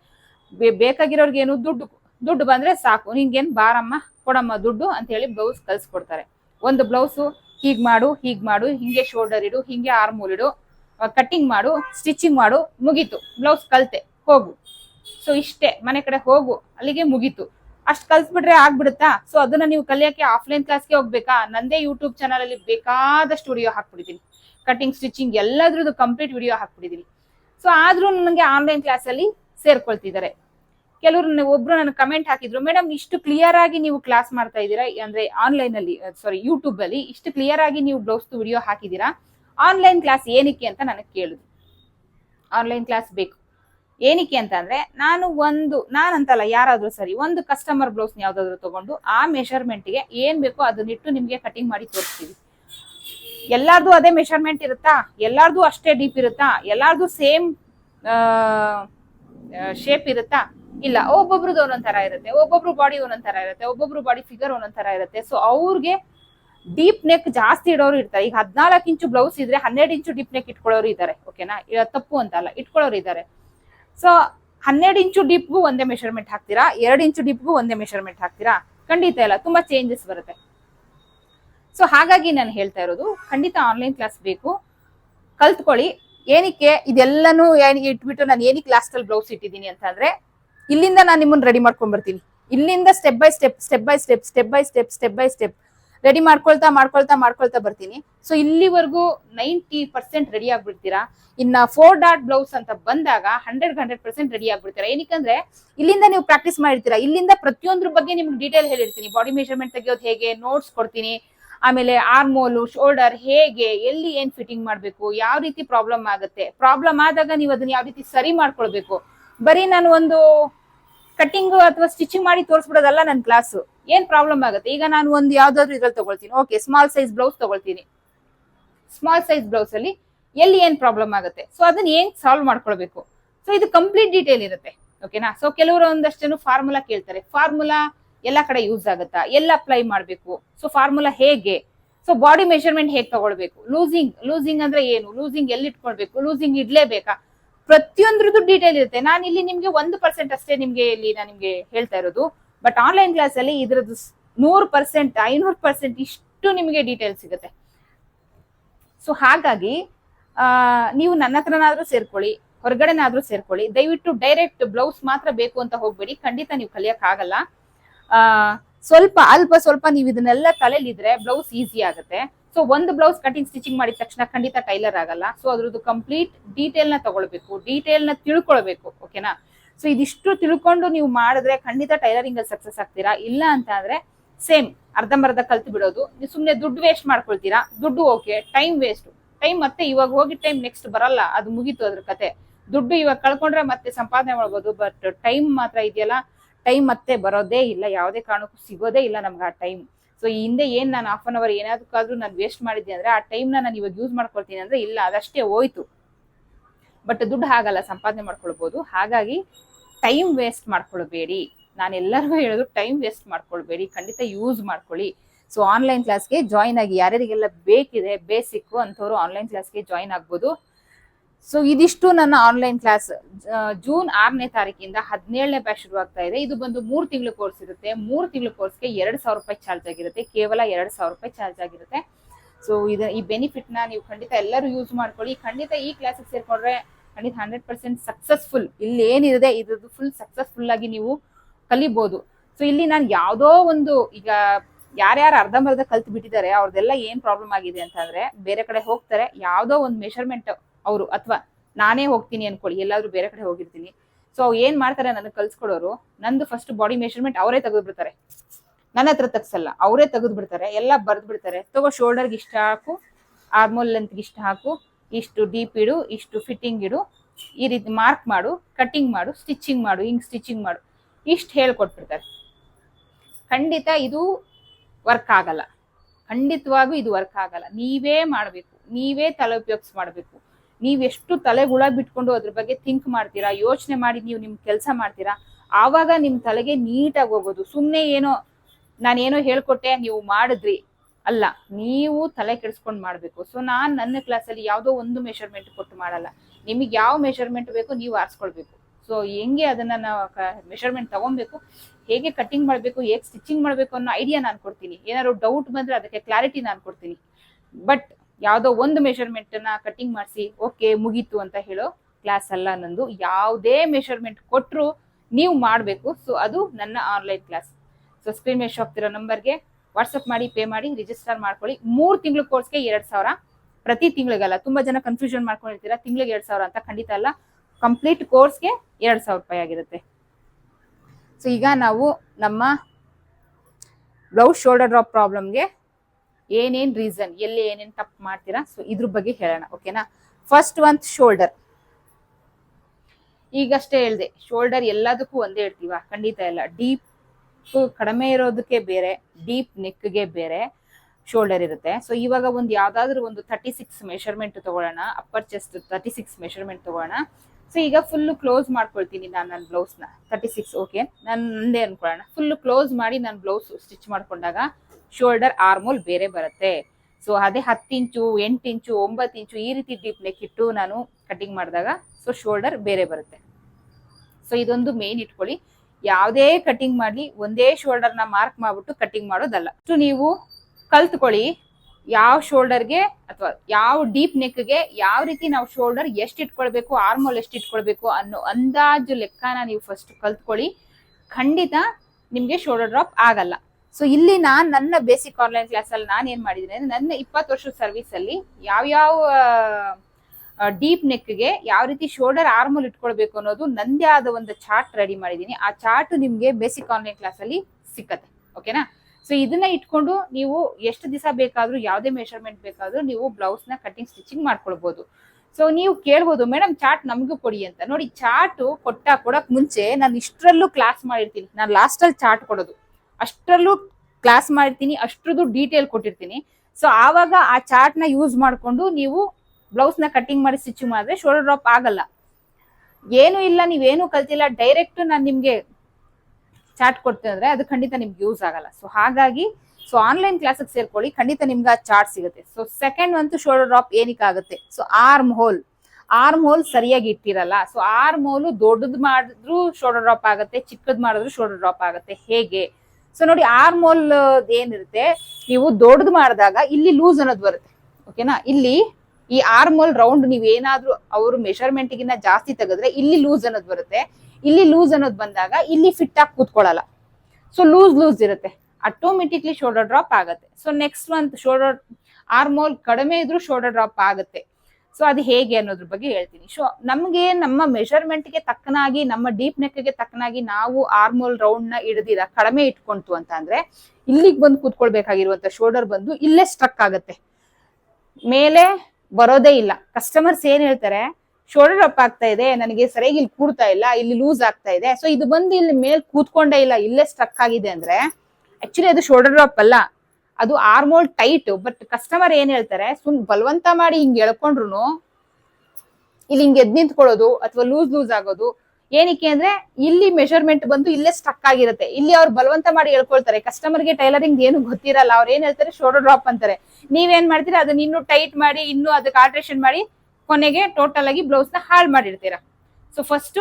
ಬೇಕಾಗಿರೋರ್ಗೆ ಏನು ದುಡ್ಡು ದುಡ್ಡು ಬಂದ್ರೆ ಸಾಕು, ನಿಂಗೇನು ಬಾರಮ್ಮ, ಕೊಡಮ್ಮ ದುಡ್ಡು ಅಂತ ಹೇಳಿ ಬ್ಲೌಸ್ ಕಲ್ಸ್ಕೊಡ್ತಾರೆ. ಒಂದು ಬ್ಲೌಸು ಹೀಗ್ ಮಾಡು ಹೀಗ್ ಮಾಡು, ಹಿಂಗೆ ಶೋಲ್ಡರ್ ಇಡು, ಹಿಂಗೆ ಆರ್ಮೂಲ್ ಇಡು ಕಟ್ಟಿಂಗ್ ಮಾಡು ಸ್ಟಿಚಿಂಗ್ ಮಾಡು, ಮುಗೀತು, ಬ್ಲೌಸ್ ಕಲ್ತೆ. ಹೋಗು. ಸೊ ಇಷ್ಟೇ. ಮನೆ ಕಡೆ ಹೋಗು. ಅಲ್ಲಿಗೆ ಮುಗೀತು. ಅಷ್ಟು ಕಲ್ಸ್ಬಿಟ್ರೆ ಆಗ್ಬಿಡುತ್ತಾ? ಸೊ ಅದನ್ನ ನೀವು ಕಲಿಯಕ್ಕೆ ಆಫ್ಲೈನ್ ಕ್ಲಾಸ್ಗೆ ಹೋಗ್ಬೇಕಾ? ನಂದೇ ಯೂಟ್ಯೂಬ್ ಚಾನಲ್ ಅಲ್ಲಿ ಬೇಕಾದಷ್ಟು ವಿಡಿಯೋ ಹಾಕ್ಬಿಟ್ಟಿದ್ದೀನಿ. ಕಟಿಂಗ್ ಸ್ಟಿಚಿಂಗ್ ಎಲ್ಲದ್ರದ್ದು ಕಂಪ್ಲೀಟ್ ವಿಡಿಯೋ ಹಾಕ್ಬಿಟ್ಟಿದ್ದೀನಿ. ಸೊ ಆದ್ರೂ ನನಗೆ ಆನ್ಲೈನ್ ಕ್ಲಾಸಲ್ಲಿ ಸೇರ್ಕೊಳ್ತಿದ್ದಾರೆ. ಕೆಲವರು ಒಬ್ರು ನನಗೆ ಕಮೆಂಟ್ ಹಾಕಿದ್ರು, ಮೇಡಮ್, ಇಷ್ಟು ಕ್ಲಿಯರ್ ಆಗಿ ನೀವು ಕ್ಲಾಸ್ ಮಾಡ್ತಾ ಇದ್ದೀರಾ? ಅಂದ್ರೆ ಆನ್ಲೈನ್ ಅಲ್ಲಿ ಸಾರಿ ಯೂಟ್ಯೂಬ್ ಅಲ್ಲಿ, ಇಷ್ಟು ಕ್ಲಿಯರ್ ಆಗಿ ನೀವು ಬ್ಲೌಸ್ ವಿಡಿಯೋ ಹಾಕಿದ್ದೀರಾ? ಆನ್ಲೈನ್ ಕ್ಲಾಸ್ ಏನಕ್ಕೆ? ಅಂತ ನನಗೆ ಕೇಳಿದ್ರು. ಆನ್ಲೈನ್ ಕ್ಲಾಸ್ ಬೇಕು. ಏನಕ್ಕೆ ಅಂತ ಅಂದ್ರೆ ನಾನು ಒಂದು, ನಾನಂತಲ್ಲ ಯಾರಾದ್ರೂ ಸರಿ ಒಂದು ಕಸ್ಟಮರ್ ಬ್ಲೌಸ್ ಯಾವ್ದಾದ್ರು ತಗೊಂಡು ಆ ಮೆಷರ್ಮೆಂಟ್ಗೆ ಏನ್ ಬೇಕೋ ಅದನ್ನಿಟ್ಟು ನಿಮ್ಗೆ ಕಟಿಂಗ್ ಮಾಡಿ ತೋರಿಸ್ತೀವಿ. ಎಲ್ಲಾರ್ದು ಅದೇ ಮೆಷರ್ಮೆಂಟ್ ಇರುತ್ತಾ? ಎಲ್ಲಾರ್ದು ಅಷ್ಟೇ ಡೀಪ್ ಇರುತ್ತಾ? ಎಲ್ಲಾರ್ದು ಸೇಮ್ ಶೇಪ್ ಇರುತ್ತಾ? ಇಲ್ಲ, ಒಬ್ಬೊಬ್ರದ್ದು ಒಂದೊಂದ್ ಇರುತ್ತೆ. ಒಬ್ಬೊಬ್ರು ಬಾಡಿ ಒಂದೊಂದ್ ಇರುತ್ತೆ. ಒಬ್ಬೊಬ್ರು ಬಾಡಿ ಫಿಗರ್ ಒಂದೊಂದ್ ಇರುತ್ತೆ. ಸೊ ಅವ್ರಿಗೆ ಡೀಪ್ ನೆಕ್ ಜಾಸ್ತಿ ಇಡೋರು ಇರ್ತಾರೆ. ಈಗ ಹದಿನಾಲ್ಕು ಇಂಚು ಬ್ಲೌಸ್ ಇದ್ರೆ ಹನ್ನೆರಡು ಇಂಚು ಡೀಪ್ ನೆಕ್ ಇಟ್ಕೊಳ್ಳೋರು ಇದ್ದಾರೆ. ಓಕೆನಾ ತಪ್ಪು ಅಂತ ಅಲ್ಲ ಇಟ್ಕೊಳ್ಳೋರು ಇದ್ದಾರೆ. ಸೊ ಹನ್ನೆರಡು ಇಂಚು ಡೀಪ್ಗೂ ಒಂದೇ ಮೆಷರ್ಮೆಂಟ್ ಹಾಕ್ತೀರಾ? ಎರಡು ಇಂಚು ಡೀಪ್ಗೂ ಒಂದೇ ಮೆಷರ್ಮೆಂಟ್ ಹಾಕ್ತೀರಾ? ಖಂಡಿತ ಇಲ್ಲ. ತುಂಬಾ ಚೇಂಜಸ್ ಬರುತ್ತೆ. ಸೊ ಹಾಗಾಗಿ ನಾನು ಹೇಳ್ತಾ ಇರೋದು, ಖಂಡಿತ ಆನ್ಲೈನ್ ಕ್ಲಾಸ್ ಬೇಕು. ಕಲ್ತ್ಕೊಳ್ಳಿ. ಏನಕ್ಕೆ? ಇದೆಲ್ಲನೂ ಇಟ್ಬಿಟ್ಟು ನಾನು ಏನಕ್ಕೆ ಲಾಸ್ಟಲ್ಲಿ ಬ್ಲೌಸ್ ಇಟ್ಟಿದ್ದೀನಿ ಅಂತಂದ್ರೆ ಇಲ್ಲಿಂದ ನಾನು ನಿಮ್ಮನ್ನು ರೆಡಿ ಮಾಡ್ಕೊಂಡ್ಬರ್ತೀನಿ ಇಲ್ಲಿಂದ step by step step by step step by step step by step ready ಮಾಡ್ಕೊಳ್ತಾ ಮಾಡ್ಕೊಳ್ತಾ ಮಾಡ್ಕೊಳ್ತಾ ಬರ್ತೀನಿ. ಸೊ ಇಲ್ಲಿವರೆಗೂ ನೈಂಟಿ ಪರ್ಸೆಂಟ್ ರೆಡಿ ಆಗ್ಬಿಡ್ತೀರಾ? ಇನ್ನ ಫೋರ್ ಡಾಟ್ ಬ್ಲೌಸ್ ಅಂತ ಬಂದಾಗ ಹಂಡ್ರೆಡ್ ಹಂಡ್ರೆಡ್ ಪರ್ಸೆಂಟ್ ರೆಡಿ ಆಗ್ಬಿಡ್ತೀರಾ? ಏನಕ್ಕಂದ್ರೆ, ಇಲ್ಲಿಂದ ನೀವು ಪ್ರಾಕ್ಟೀಸ್ ಮಾಡಿರ್ತೀರಾ? ಇಲ್ಲಿಂದ ಪ್ರತಿಯೊಂದ್ರ ಬಗ್ಗೆ ನಿಮ್ಗೆ ಡೀಟೇಲ್ ಹೇಳಿರ್ತೀನಿ. ಬಾಡಿ ಮೆಷರ್ಮೆಂಟ್ ತೆಗಿಯೋದು ಹೇಗೆ ನೋಟ್ಸ್ ಕೊಡ್ತೀನಿ. ಆಮೇಲೆ ಆರ್ಮೋಲು ಶೋಲ್ಡರ್ ಹೇಗೆ, ಎಲ್ಲಿ ಏನ್ ಫಿಟ್ಟಿಂಗ್ ಮಾಡ್ಬೇಕು, ಯಾವ ರೀತಿ ಪ್ರಾಬ್ಲಮ್ ಆಗುತ್ತೆ? ಪ್ರಾಬ್ಲಮ್ ಆದಾಗ ನೀವು ಅದನ್ನ ಯಾವ ರೀತಿ ಸರಿ ಮಾಡ್ಕೊಳ್ಬೇಕು? ಬರೀ ನಾನು ಒಂದು ಕಟ್ಟಿಂಗ್ ಅಥವಾ ಸ್ಟಿಚಿಂಗ್ ಮಾಡಿ ತೋರಿಸ್ಬಿಡೋದಲ್ಲ ನನ್ನ ಕ್ಲಾಸ್ ಏನ್ ಪ್ರಾಬ್ಲಮ್ ಆಗುತ್ತೆ? ಈಗ ನಾನು ಒಂದು ಯಾವ್ದಾದ್ರು ಇದ್ರಲ್ಲಿ ತಗೊಳ್ತೀನಿ. ಓಕೆ ಸ್ಮಾಲ್ ಸೈಜ್ ಬ್ಲೌಸ್ ತಗೊಳ್ತೀನಿ. ಸ್ಮಾಲ್ ಸೈಜ್ ಬ್ಲೌಸ್ ಅಲ್ಲಿ ಎಲ್ಲಿ ಏನ್ ಪ್ರಾಬ್ಲಮ್ ಆಗುತ್ತೆ? ಸೊ ಅದನ್ನ ಏನ್ ಸಾಲ್ವ್ ಮಾಡ್ಕೊಳ್ಬೇಕು? ಸೊ ಇದು ಕಂಪ್ಲೀಟ್ ಡೀಟೇಲ್ ಇರುತ್ತೆ. ಓಕೆನಾ ಸೊ ಕೆಲವರು ಒಂದಷ್ಟು ಫಾರ್ಮುಲಾ ಕೇಳ್ತಾರೆ. ಫಾರ್ಮುಲಾ ಎಲ್ಲ ಕಡೆ ಯೂಸ್ ಆಗುತ್ತಾ? ಎಲ್ಲ ಅಪ್ಲೈ ಮಾಡಬೇಕು. ಸೊ ಫಾರ್ಮುಲಾ ಹೇಗೆ? ಸೊ ಬಾಡಿ ಮೆಷರ್ಮೆಂಟ್ ಹೇಗೆ ತಗೊಳ್ಬೇಕು? ಲೂಸಿಂಗ್ ಲೂಸಿಂಗ್ ಅಂದ್ರೆ ಏನು? ಲೂಸಿಂಗ್ ಎಲ್ಲಿ ಇಟ್ಕೊಳ್ಬೇಕು ಲೂಸಿಂಗ್ ಇಡ್ಲೇಬೇಕಾ? ಪ್ರತಿಯೊಂದ್ರದ್ದು ಡೀಟೇಲ್ ಇರುತ್ತೆ. ನಾನು ಇಲ್ಲಿ ನಿಮ್ಗೆ ಒಂದು ಪರ್ಸೆಂಟ್ ಅಷ್ಟೇ ನಿಮ್ಗೆ ಇಲ್ಲಿ ನಾನು ನಿಮ್ಗೆ ಹೇಳ್ತಾ ಇರೋದು. ಬಟ್ ಆನ್ಲೈನ್ ಕ್ಲಾಸ್ ಅಲ್ಲಿ ಇದ್ರದ್ದು ನೂರು ಪರ್ಸೆಂಟ್ ಐನೂರು ಪರ್ಸೆಂಟ್ ಇಷ್ಟು ನಿಮಗೆ ಡೀಟೇಲ್ ಸಿಗುತ್ತೆ. ಸೊ ಹಾಗಾಗಿ ಆ, ನೀವು ನನ್ನ ಹತ್ರನಾದ್ರೂ ಸೇರ್ಕೊಳ್ಳಿ ಹೊರಗಡೆನಾದ್ರೂ ಸೇರ್ಕೊಳ್ಳಿ. ದಯವಿಟ್ಟು ಡೈರೆಕ್ಟ್ ಬ್ಲೌಸ್ ಮಾತ್ರ ಬೇಕು ಅಂತ ಹೋಗ್ಬೇಡಿ. ಖಂಡಿತ ನೀವು ಕಲಿಯಕ್ ಆಗಲ್ಲ. ಸ್ವಲ್ಪ ಅಲ್ಪ ಸ್ವಲ್ಪ ನೀವು ಇದನ್ನೆಲ್ಲ ತಲೆಲಿದ್ರೆ ಬ್ಲೌಸ್ ಈಸಿ ಆಗುತ್ತೆ. ಸೊ ಒಂದು ಬ್ಲೌಸ್ ಕಟಿಂಗ್ ಸ್ಟಿಚಿಂಗ್ ಮಾಡಿದ ತಕ್ಷಣ ಖಂಡಿತ ಟೈಲರ್ ಆಗಲ್ಲ. ಸೊ ಅದ್ರದ್ದು ಕಂಪ್ಲೀಟ್ ಡೀಟೇಲ್ನ ತಗೊಳ್ಬೇಕು. ಡೀಟೇಲ್ ತಿಳ್ಕೊಳ್ಬೇಕು ಓಕೆನಾ ಸೊ ಇದಿಷ್ಟು ತಿಳ್ಕೊಂಡು ನೀವು ಮಾಡಿದ್ರೆ ಖಂಡಿತ ಟೈಲರಿಂಗ್ ಅಲ್ಲಿ ಸಕ್ಸಸ್ ಆಗ್ತೀರಾ? ಇಲ್ಲ ಅಂತ ಅಂದ್ರೆ ಸೇಮ್ ಅರ್ಧಂಬರ್ಧ ಕಲ್ತು ಬಿಡೋದು. ನೀವು ಸುಮ್ಮನೆ ದುಡ್ಡು ವೇಸ್ಟ್ ಮಾಡ್ಕೊಳ್ತೀರಾ? ದುಡ್ಡು ಓಕೆ ಟೈಮ್ ವೇಸ್ಟ್ ಟೈಮ್ ಮತ್ತೆ ಇವಾಗ ಹೋಗಿ ಟೈಮ್ ನೆಕ್ಸ್ಟ್ ಬರಲ್ಲ. ಅದು ಮುಗೀತು ಅದ್ರ ಕತೆ. ದುಡ್ಡು ಇವಾಗ ಕಳ್ಕೊಂಡ್ರೆ ಮತ್ತೆ ಸಂಪಾದನೆ ಮಾಡ್ಬೋದು ಬಟ್ ಟೈಮ್ ಮಾತ್ರ ಇದೆಯಲ್ಲ? ಟೈಮ್ ಮತ್ತೆ ಬರೋದೇ ಇಲ್ಲ. ಯಾವುದೇ ಕಾರಣಕ್ಕೂ ಸಿಗೋದೇ ಇಲ್ಲ ನಮ್ಗೆ ಆ ಟೈಮ್ ಸೊ ಈ ಹಿಂದೆ ಏನ್ ನಾನು ಹಾಫ್ ಅನ್ ಅವರ್ ಏನಾದಕ್ಕಾದ್ರೂ ನಾನು ವೇಸ್ಟ್ ಮಾಡಿದ್ದೆ ಅಂದ್ರೆ, ಆ ಟೈಮ್ನ ನಾನು ಇವಾಗ ಯೂಸ್ ಮಾಡ್ಕೊಳ್ತೀನಿ ಅಂದ್ರೆ ಇಲ್ಲ ಅದಷ್ಟೇ ಹೋಯ್ತು. ಬಟ್ ದುಡ್ಡು ಹಾಗಲ್ಲ, ಸಂಪಾದನೆ ಮಾಡ್ಕೊಳ್ಬೋದು. ಹಾಗಾಗಿ ಟೈಮ್ ವೇಸ್ಟ್ ಮಾಡ್ಕೊಳ್ಬೇಡಿ. ನಾನು ಎಲ್ಲರಿಗೂ ಹೇಳೋದು ಟೈಮ್ ವೇಸ್ಟ್ ಮಾಡ್ಕೊಳ್ಬೇಡಿ. ಖಂಡಿತ ಯೂಸ್ ಮಾಡ್ಕೊಳ್ಳಿ. ಸೊ ಆನ್ಲೈನ್ ಕ್ಲಾಸ್ಗೆ ಜಾಯಿನ್ ಆಗಿ ಯಾರ್ಯಾರಿಗೆಲ್ಲ ಬೇಕಿದೆ ಬೇಸಿಕ್ ಅಂಥವ್ರು ಆನ್ಲೈನ್ ಕ್ಲಾಸ್ಗೆ ಜಾಯಿನ್ ಆಗ್ಬೋದು. ಸೊ ಇದಿಷ್ಟು ನನ್ನ ಆನ್ಲೈನ್ ಕ್ಲಾಸ್ ಜೂನ್ ಆರನೇ ತಾರೀಕಿಂದ ಹದಿನೇಳನೇ ಬ್ಯಾಚ್ ಶುರು ಆಗ್ತಾ ಇದೆ. ಇದು ಬಂದು ಮೂರು ತಿಂಗಳು ಕೋರ್ಸ್ ಇರುತ್ತೆ. ಮೂರು ತಿಂಗಳು ಕೋರ್ಸ್ಗೆ ಎರಡು ಸಾವಿರ ರೂಪಾಯಿ ಚಾರ್ಜ್ ಆಗಿರುತ್ತೆ. ಕೇವಲ ಎರಡು ಸಾವಿರ ರೂಪಾಯಿ ಚಾರ್ಜ್ ಆಗಿರುತ್ತೆ. ಸೊ ಇದು ಈ ಬೆನಿಫಿಟ್ನ ನೀವು ಖಂಡಿತ ಎಲ್ಲರೂ ಯೂಸ್ ಮಾಡ್ಕೊಳ್ಳಿ. ಖಂಡಿತ ಈ ಕ್ಲಾಸಿಗೆ ಸೇರ್ಕೊಂಡ್ರೆ ಖಂಡಿತ ಹಂಡ್ರೆಡ್ ಪರ್ಸೆಂಟ್ ಸಕ್ಸಸ್ಫುಲ್ ಇಲ್ಲಿ ಏನಿದೆ, ಇದ್ರದ್ದು ಫುಲ್ ಸಕ್ಸಸ್ಫುಲ್ ಆಗಿ ನೀವು ಕಲಿಬಹುದು ಸೊ ಇಲ್ಲಿ ನಾನು ಯಾವುದೋ ಒಂದು, ಈಗ ಯಾರ್ಯಾರು ಅರ್ಧಂಬರ್ಧ ಕಲ್ತು ಬಿಟ್ಟಿದ್ದಾರೆ ಅವ್ರದ್ದೆಲ್ಲ ಏನ್ ಪ್ರಾಬ್ಲಮ್ ಆಗಿದೆ ಅಂತಂದ್ರೆ, ಬೇರೆ ಕಡೆ ಹೋಗ್ತಾರೆ, ಯಾವುದೋ ಒಂದು ಮೆಷರ್ಮೆಂಟ್ ಅವರು, ಅಥವಾ ನಾನೇ ಹೋಗ್ತೀನಿ ಅನ್ಕೊಳ್ಳಿ, ಎಲ್ಲಾದ್ರೂ ಬೇರೆ ಕಡೆ ಹೋಗಿರ್ತೀನಿ. ಸೊ ಏನ್ ಮಾಡ್ತಾರೆ ನನಗೆ ಕಲ್ಸ್ಕೊಡೋರು, ನಂದು ಫಸ್ಟ್ ಬಾಡಿ ಮೆಷರ್ಮೆಂಟ್ ಅವರೇ ತೆಗೆದು ಬಿಡ್ತಾರೆ. ನನ್ನ ಹತ್ರ ತಗ್ಸಲ್ಲ, ಅವರೇ ತೆಗೆದು ಬಿಡ್ತಾರೆ, ಎಲ್ಲ ಬರ್ದು ಬಿಡ್ತಾರೆ. ತಗೋ ಶೋಲ್ಡರ್ಗೆ ಇಷ್ಟ ಹಾಕು ಆರ್ಮೋಲ್ ಲೆಂತ್ಗೆ ಇಷ್ಟ ಹಾಕು ಇಷ್ಟು ಡೀಪ್ ಇಡು, ಇಷ್ಟು ಫಿಟ್ಟಿಂಗ್ ಇಡು. ಈ ರೀತಿ ಮಾರ್ಕ್ ಮಾಡು ಕಟ್ಟಿಂಗ್ ಮಾಡು ಸ್ಟಿಚಿಂಗ್ ಮಾಡು, ಹಿಂಗೆ ಸ್ಟಿಚಿಂಗ್ ಮಾಡು. ಇಷ್ಟು ಹೇಳ್ಕೊಟ್ಬಿಡ್ತಾರೆ. ಖಂಡಿತ ಇದು ವರ್ಕ್ ಆಗಲ್ಲ. ಖಂಡಿತವಾಗೂ ಇದು ವರ್ಕ್ ಆಗಲ್ಲ. ನೀವೇ ಮಾಡಬೇಕು. ನೀವೇ ತಲೆ ಉಪಯೋಗಿಸ್ ಮಾಡಬೇಕು. ನೀವೆಷ್ಟು ತಲೆಗುಳ ಬಿಟ್ಕೊಂಡು ಅದ್ರ ಬಗ್ಗೆ ಥಿಂಕ್ ಮಾಡ್ತೀರಾ, ಯೋಚನೆ ಮಾಡಿ ನೀವು ನಿಮ್ಮ ಕೆಲಸ ಮಾಡ್ತೀರಾ, ಆವಾಗ ನಿಮ್ಮ ತಲೆಗೆ ನೀಟಾಗಿ ಹೋಗೋದು. ಸುಮ್ಮನೆ ಏನೋ, ನಾನೇನೋ ಹೇಳ್ಕೊಟ್ಟೆ, ನೀವು ಮಾಡಿದ್ರಿ. ಅಲ್ಲ, ನೀವು ತಲೆ ಕೆಡಿಸ್ಕೊಂಡು ಮಾಡಬೇಕು. ಸೊ ನಾನು ನನ್ನ ಕ್ಲಾಸಲ್ಲಿ ಯಾವುದೋ ಒಂದು ಮೆಷರ್ಮೆಂಟ್ ಕೊಟ್ಟು ಮಾಡಲ್ಲ. ನಿಮಗೆ ಯಾವ ಮೆಷರ್ಮೆಂಟ್ ಬೇಕು ನೀವು ಆರಿಸ್ಕೊಳ್ಬೇಕು. ಸೊ ಹೆಂಗೆ ಅದನ್ನು ನಾವು ಮೆಷರ್ಮೆಂಟ್ ತೊಗೊಬೇಕು, ಹೇಗೆ ಕಟ್ಟಿಂಗ್ ಮಾಡಬೇಕು, ಹೇಗೆ ಸ್ಟಿಚಿಂಗ್ ಮಾಡಬೇಕು ಅನ್ನೋ ಐಡಿಯಾ ನಾನು ಕೊಡ್ತೀನಿ. ಏನಾದ್ರು ಡೌಟ್ ಬಂದರೆ ಅದಕ್ಕೆ ಕ್ಲಾರಿಟಿ ನಾನು ಕೊಡ್ತೀನಿ. ಬಟ್ ಯಾವುದೋ ಒಂದು ಮೆಷರ್ಮೆಂಟನ್ನು ಕಟ್ಟಿಂಗ್ ಮಾಡಿಸಿ ಓಕೆ ಮುಗೀತು ಅಂತ ಹೇಳೋ ಕ್ಲಾಸ್ ಅಲ್ಲ ನಂದು. ಯಾವುದೇ ಮೆಷರ್ಮೆಂಟ್ ಕೊಟ್ಟರು ನೀವು ಮಾಡಬೇಕು. ಸೊ ಅದು ನನ್ನ ಆನ್ಲೈನ್ ಕ್ಲಾಸ್ ಸೊ ಸ್ಕ್ರೀನ್ ಮೇಲೆ ಹೋಗ್ತಿರೋ ನಂಬರ್ಗೆ ವಾಟ್ಸಪ್ ಮಾಡಿ ಪೇ ಮಾಡಿ ರಿಜಿಸ್ಟರ್ ಮಾಡ್ಕೊಳ್ಳಿ. ಮೂರು ತಿಂಗಳ ಕೋರ್ಸ್ಗೆ ಎರಡ್ ಸಾವಿರ ಪ್ರತಿ ತಿಂಗಳಿಗಲ್ಲ. ತುಂಬಾ ಜನ ಕನ್ಫ್ಯೂಷನ್ ಮಾಡ್ಕೊಂಡಿರ್ತೀರಾ? ತಿಂಗಳಿಗೆ ಎರಡ್ ಸಾವಿರ ಅಂತ? ಖಂಡಿತ ಅಲ್ಲ. ಕಂಪ್ಲೀಟ್ ಕೋರ್ಸ್ಗೆ ಎರಡ್ ಸಾವಿರ ರೂಪಾಯಿ ಆಗಿರುತ್ತೆ. ಸೊ ಈಗ ನಾವು ನಮ್ಮ ಬ್ಲೌಸ್ ಶೋಲ್ಡರ್ ಡ್ರಾಪ್ ಪ್ರಾಬ್ಲಮ್ಗೆ ಏನೇನ್ ರೀಸನ್ ಎಲ್ಲಿ ಏನೇನ್ ತಪ್ಪು ಮಾಡ್ತೀರಾ? ಸೊ ಇದ್ರ ಬಗ್ಗೆ ಹೇಳೋಣ. ಓಕೆನಾ ಫಸ್ಟ್ ಒಂದ್ ಶೋಲ್ಡರ್ ಈಗಷ್ಟೇ ಹೇಳ್ದೆ ಶೋಲ್ಡರ್ ಎಲ್ಲದಕ್ಕೂ ಒಂದೇ ಇರ್ತೀವ? ಖಂಡಿತ ಇಲ್ಲ ಡೀಪ್ ಕಡಿಮೆ ಇರೋದಕ್ಕೆ ಬೇರೆ, ಡೀಪ್ ನೆಕ್ಗೆ ಬೇರೆ ಶೋಲ್ಡರ್ ಇರುತ್ತೆ. ಸೊ ಇವಾಗ ಒಂದು ಯಾವ್ದಾದ್ರು ಒಂದು ತರ್ಟಿ ಸಿಕ್ಸ್ ಮೆಷರ್ಮೆಂಟ್ ತಗೊಳ್ಳೋಣ upper chest thirty six measurement ತಗೊಳ್ಳೋಣ. ಸೊ ಈಗ ಫುಲ್ ಕ್ಲೋಸ್ ಮಾಡ್ಕೊಳ್ತೀನಿ ನಾನು ನನ್ನ ಬ್ಲೌಸ್ನ ತರ್ಟಿ ಸಿಕ್ಸ್ ಓಕೆ ನಾನು ನಂದೇ ಅನ್ಕೊಳ್ಳೋಣ. ಫುಲ್ ಕ್ಲೋಸ್ ಮಾಡಿ ನಾನು ಬ್ಲೌಸ್ ಸ್ಟಿಚ್ ಮಾಡ್ಕೊಂಡಾಗ ಶೋಲ್ಡರ್ ಆರ್ಮೋಲ್ ಬೇರೆ ಬರುತ್ತೆ. ಸೊ ಅದೇ ಹತ್ತು ಇಂಚು, ಎಂಟು ಇಂಚು, ಒಂಬತ್ತು ಇಂಚು ಈ ರೀತಿ ಡೀಪ್ ನೆಕ್ ಇಟ್ಟು ನಾನು ಕಟಿಂಗ್ ಮಾಡಿದಾಗ ಸೊ ಶೋಲ್ಡರ್ ಬೇರೆ ಬರುತ್ತೆ. ಸೊ ಇದೊಂದು ಮೇನ್ ಇಟ್ಕೊಳ್ಳಿ. ಯಾವುದೇ ಕಟಿಂಗ್ ಮಾಡಲಿ ಒಂದೇ ಶೋಲ್ಡರ್ನ ಮಾರ್ಕ್ ಮಾಡಿಬಿಟ್ಟು ಕಟಿಂಗ್ ಮಾಡೋದಲ್ಲ. ಸೊ ನೀವು ಕಲ್ತ್ಕೊಳ್ಳಿ ಯಾವ ಶೋಲ್ಡರ್ಗೆ ಅಥವಾ ಯಾವ ಡೀಪ್ ನೆಕ್ಗೆ ಯಾವ ರೀತಿ ನಾವು ಶೋಲ್ಡರ್ ಎಷ್ಟು ಇಟ್ಕೊಳ್ಬೇಕು ಆರ್ಮೋಲ್ ಎಷ್ಟು ಇಟ್ಕೊಳ್ಬೇಕು ಅನ್ನೋ ಅಂದಾಜು ಲೆಕ್ಕನ ನೀವು ಫಸ್ಟ್ ಕಲ್ತ್ಕೊಳ್ಳಿ. ಖಂಡಿತ ನಿಮಗೆ ಶೋಲ್ಡರ್ ಡ್ರಾಪ್ ಆಗಲ್ಲ. ಸೊ ಇಲ್ಲಿ ನಾನು ನನ್ನ ಬೇಸಿಕ್ ಆನ್ಲೈನ್ ಕ್ಲಾಸ್ ಅಲ್ಲಿ ನಾನು ಏನು ಮಾಡಿದ್ದೀನಿ ಅಂದ್ರೆ, ನನ್ನ ಇಪ್ಪತ್ತು ವರ್ಷದ ಸರ್ವಿಸ್ ಅಲ್ಲಿ ಯಾವ್ಯಾವ ಡೀಪ್ ನೆಕ್ಗೆ ಯಾವ ರೀತಿ ಶೋಲ್ಡರ್ ಆರ್ಮಲ್ ಇಟ್ಕೊಳ್ಬೇಕು ಅನ್ನೋದು ನಂದೇ ಆದ ಒಂದು ಚಾರ್ಟ್ ರೆಡಿ ಮಾಡಿದ್ದೀನಿ. ಆ ಚಾರ್ಟ್ ನಿಮ್ಗೆ ಬೇಸಿಕ್ ಆನ್ಲೈನ್ ಕ್ಲಾಸ್ ಅಲ್ಲಿ ಸಿಕ್ಕತ್ತೆ. ಓಕೆನಾ ಸೊ ಇದನ್ನ ಇಟ್ಕೊಂಡು ನೀವು ಎಷ್ಟು ದಿವಸ ಬೇಕಾದ್ರೂ, ಯಾವುದೇ ಮೆಷರ್ಮೆಂಟ್ ಬೇಕಾದ್ರೂ ನೀವು ಬ್ಲೌಸ್ನ ಕಟಿಂಗ್ ಸ್ಟಿಚಿಂಗ್ ಮಾಡ್ಕೊಳ್ಬಹುದು ಸೊ ನೀವು ಕೇಳ್ಬೋದು ಮೇಡಮ್ ಚಾರ್ಟ್ ನಮಗೂ ಕೊಡಿ ಅಂತ. ನೋಡಿ, ಚಾರ್ಟ್ ಕೊಟ್ಟ ಕೊಡಕ್ ಮುಂಚೆ ನಾನು ಇಷ್ಟರಲ್ಲೂ ಕ್ಲಾಸ್ ಮಾಡಿರ್ತೀನಿ. ನಾನು ಲಾಸ್ಟಲ್ಲಿ ಚಾರ್ಟ್ ಕೊಡೋದು. ಅಷ್ಟರಲ್ಲೂ ಕ್ಲಾಸ್ ಮಾಡಿರ್ತೀನಿ, ಅಷ್ಟರದ್ದು ಡೀಟೇಲ್ ಕೊಟ್ಟಿರ್ತೀನಿ. ಸೊ ಆವಾಗ ಆ ಚಾರ್ಟ್ನ ಯೂಸ್ ಮಾಡಿಕೊಂಡು ನೀವು ಬ್ಲೌಸ್ನ ಕಟಿಂಗ್ ಮಾಡಿ ಸ್ಟಿಚ್ ಮಾಡಿದ್ರೆ ಶೋಲ್ಡರ್ ಡ್ರಾಪ್ ಆಗಲ್ಲ. ಏನು ಇಲ್ಲ, ನೀವೇನು ಕಲ್ತಿಲ್ಲ ಡೈರೆಕ್ಟ್ ನಾನು ನಿಮ್ಗೆ ಚಾರ್ಟ್ ಕೊಡ್ತೀನಿ ಅಂದ್ರೆ ಅದು ಖಂಡಿತ ನಿಮ್ಗೆ ಯೂಸ್ ಆಗಲ್ಲ. ಸೊ ಹಾಗಾಗಿ ಸೊ ಆನ್ಲೈನ್ ಕ್ಲಾಸಿಗೆ ಸೇರ್ಕೊಳ್ಳಿ, ಖಂಡಿತ ನಿಮ್ಗೆ ಆ ಚಾರ್ಟ್ ಸಿಗುತ್ತೆ. ಸೊ ಸೆಕೆಂಡ್ ಅಂತೂ ಶೋಲ್ಡರ್ ಡ್ರಾಪ್ ಏನಕ್ಕೆ ಆಗುತ್ತೆ? So armhole armhole ಸರಿಯಾಗಿ ಇಟ್ಟಿರಲ್ಲ. ಸೊ ಆರ್ಮ್ ಹೋಲ್ ದೊಡ್ಡದು ಮಾಡಿದ್ರು ಶೋಲ್ಡರ್ ಡ್ರಾಪ್ ಆಗುತ್ತೆ, ಚಿಕ್ಕದ್ ಮಾಡಿದ್ರು ಶೋಲ್ಡರ್ ಡ್ರಾಪ್ ಆಗುತ್ತೆ. ಹೇಗೆ? ಸೊ ನೋಡಿ ಆರ್ಮ್ ಹೋಲ್ ಏನಿರುತ್ತೆ, ನೀವು ದೊಡ್ಡದು ಮಾಡಿದಾಗ ಇಲ್ಲಿ ಲೂಸ್ ಅನ್ನೋದು ಬರುತ್ತೆ. ಓಕೆನಾ ಇಲ್ಲಿ ಈ ಆರ್ಮ್ ಹೋಲ್ ರೌಂಡ್ ನೀವ್ ಏನಾದ್ರೂ ಅವರು ಮೆಷರ್ಮೆಂಟ್ ಗಿನ್ನ ಜಾಸ್ತಿ ತೆಗೆದ್ರೆ ಇಲ್ಲಿ ಲೂಸ್ ಅನ್ನೋದು ಬರುತ್ತೆ. ಇಲ್ಲಿ ಲೂಸ್ ಅನ್ನೋದು ಬಂದಾಗ ಇಲ್ಲಿ ಫಿಟ್ ಆಗಿ ಕೂತ್ಕೊಳ್ಳಲ್ಲ. ಸೊ ಲೂಸ್ ಲೂಸ್ ಇರುತ್ತೆ. ಆಟೋಮೆಟಿಕ್ಲಿ ಶೋಲ್ಡರ್ ಡ್ರಾಪ್ ಆಗುತ್ತೆ. So next month shoulder armhole ಕಡಿಮೆ ಇದ್ರೂ ಶೋಲ್ಡರ್ ಡ್ರಾಪ್ ಆಗುತ್ತೆ. ಸೊ ಅದು ಹೇಗೆ ಅನ್ನೋದ್ರ ಬಗ್ಗೆ ಹೇಳ್ತೀನಿ. ಸೊ ನಮಗೆ ನಮ್ಮ ಮೆಷರ್ಮೆಂಟ್ಗೆ ತಕ್ಕನಾಗಿ, ನಮ್ಮ ಡೀಪ್ಗೆ ತಕ್ಕನಾಗಿ ನಾವು ಆರ್ಮೋಲ್ ರೌಂಡ್ನ ಹಿಡಿದಿರ ಕಡಿಮೆ ಇಟ್ಕೊಂತು ಅಂತ ಅಂದ್ರೆ, ಇಲ್ಲಿಗೆ ಬಂದು ಕೂತ್ಕೊಳ್ಬೇಕಾಗಿರುವಂತ ಶೋಲ್ಡರ್ ಬಂದು ಇಲ್ಲೇ ಸ್ಟ್ರಕ್ ಆಗುತ್ತೆ. ಮೇಲೆ ಬರೋದೇ ಇಲ್ಲ. ಕಸ್ಟಮರ್ಸ್ ಏನ್ ಹೇಳ್ತಾರೆ? ಶೋಲ್ಡರ್ ಅಪ್ ಆಗ್ತಾ ಇದೆ, ನನಗೆ ಸರಿಯಾಗಿ ಇಲ್ಲಿ ಕೂಡ್ತಾ ಇಲ್ಲ, ಇಲ್ಲಿ ಲೂಸ್ ಆಗ್ತಾ ಇದೆ. ಸೊ ಇದು ಬಂದು ಇಲ್ಲಿ ಮೇಲೆ ಕೂತ್ಕೊಂಡೇ ಇಲ್ಲ, ಇಲ್ಲೇ ಸ್ಟ್ರಕ್ ಆಗಿದೆ ಅಂದ್ರೆ ಆಕ್ಚುಲಿ ಅದು ಶೋಲ್ಡರ್ ಅಪ್ ಅಲ್ಲ. ಅದು ಆರ್ಮೋಲ್ ಟೈಟ್ ಬಟ್ ಕಸ್ಟಮರ್ ಏನ್ ಹೇಳ್ತಾರೆ? ಸುಮ್ ಬಲವಂತ ಮಾಡಿ ಹಿಂಗ್ ಎಳ್ಕೊಂಡ್ರು ಇಲ್ಲಿ ಹಿಂಗ್ ಎದ್ ನಿಂತ್ಕೊಳ್ಳೋದು, ಅಥವಾ ಲೂಸ್ ಲೂಸ್ ಆಗೋದು ಏನಕ್ಕೆ ಅಂದ್ರೆ ಇಲ್ಲಿ ಮೆಷರ್ಮೆಂಟ್ ಬಂದು ಇಲ್ಲೇ ಸ್ಟಕ್ ಆಗಿರುತ್ತೆ. ಇಲ್ಲಿ ಅವ್ರು ಬಲವಂತ ಮಾಡಿ ಹೇಳ್ಕೊಳ್ತಾರೆ. ಕಸ್ಟಮರ್ಗೆ ಟೈಲರಿಂಗ್ ಏನು ಗೊತ್ತಿರಲ್ಲ. ಅವ್ರು ಏನ್ ಹೇಳ್ತಾರೆ? ಶೋಲ್ಡರ್ ಡ್ರಾಪ್ ಅಂತಾರೆ. ನೀವೇನ್ ಮಾಡ್ತೀರಾ? ಅದನ್ನ ಇನ್ನು ಟೈಟ್ ಮಾಡಿ, ಇನ್ನು ಅದಕ್ಕೆ ಆಲ್ಟ್ರೇಷನ್ ಮಾಡಿ ಕೊನೆಗೆ ಟೋಟಲ್ ಆಗಿ ಬ್ಲೌಸ್ನ ಹಾಳು ಮಾಡಿರ್ತೀರಾ ಸೊ ಫಸ್ಟ್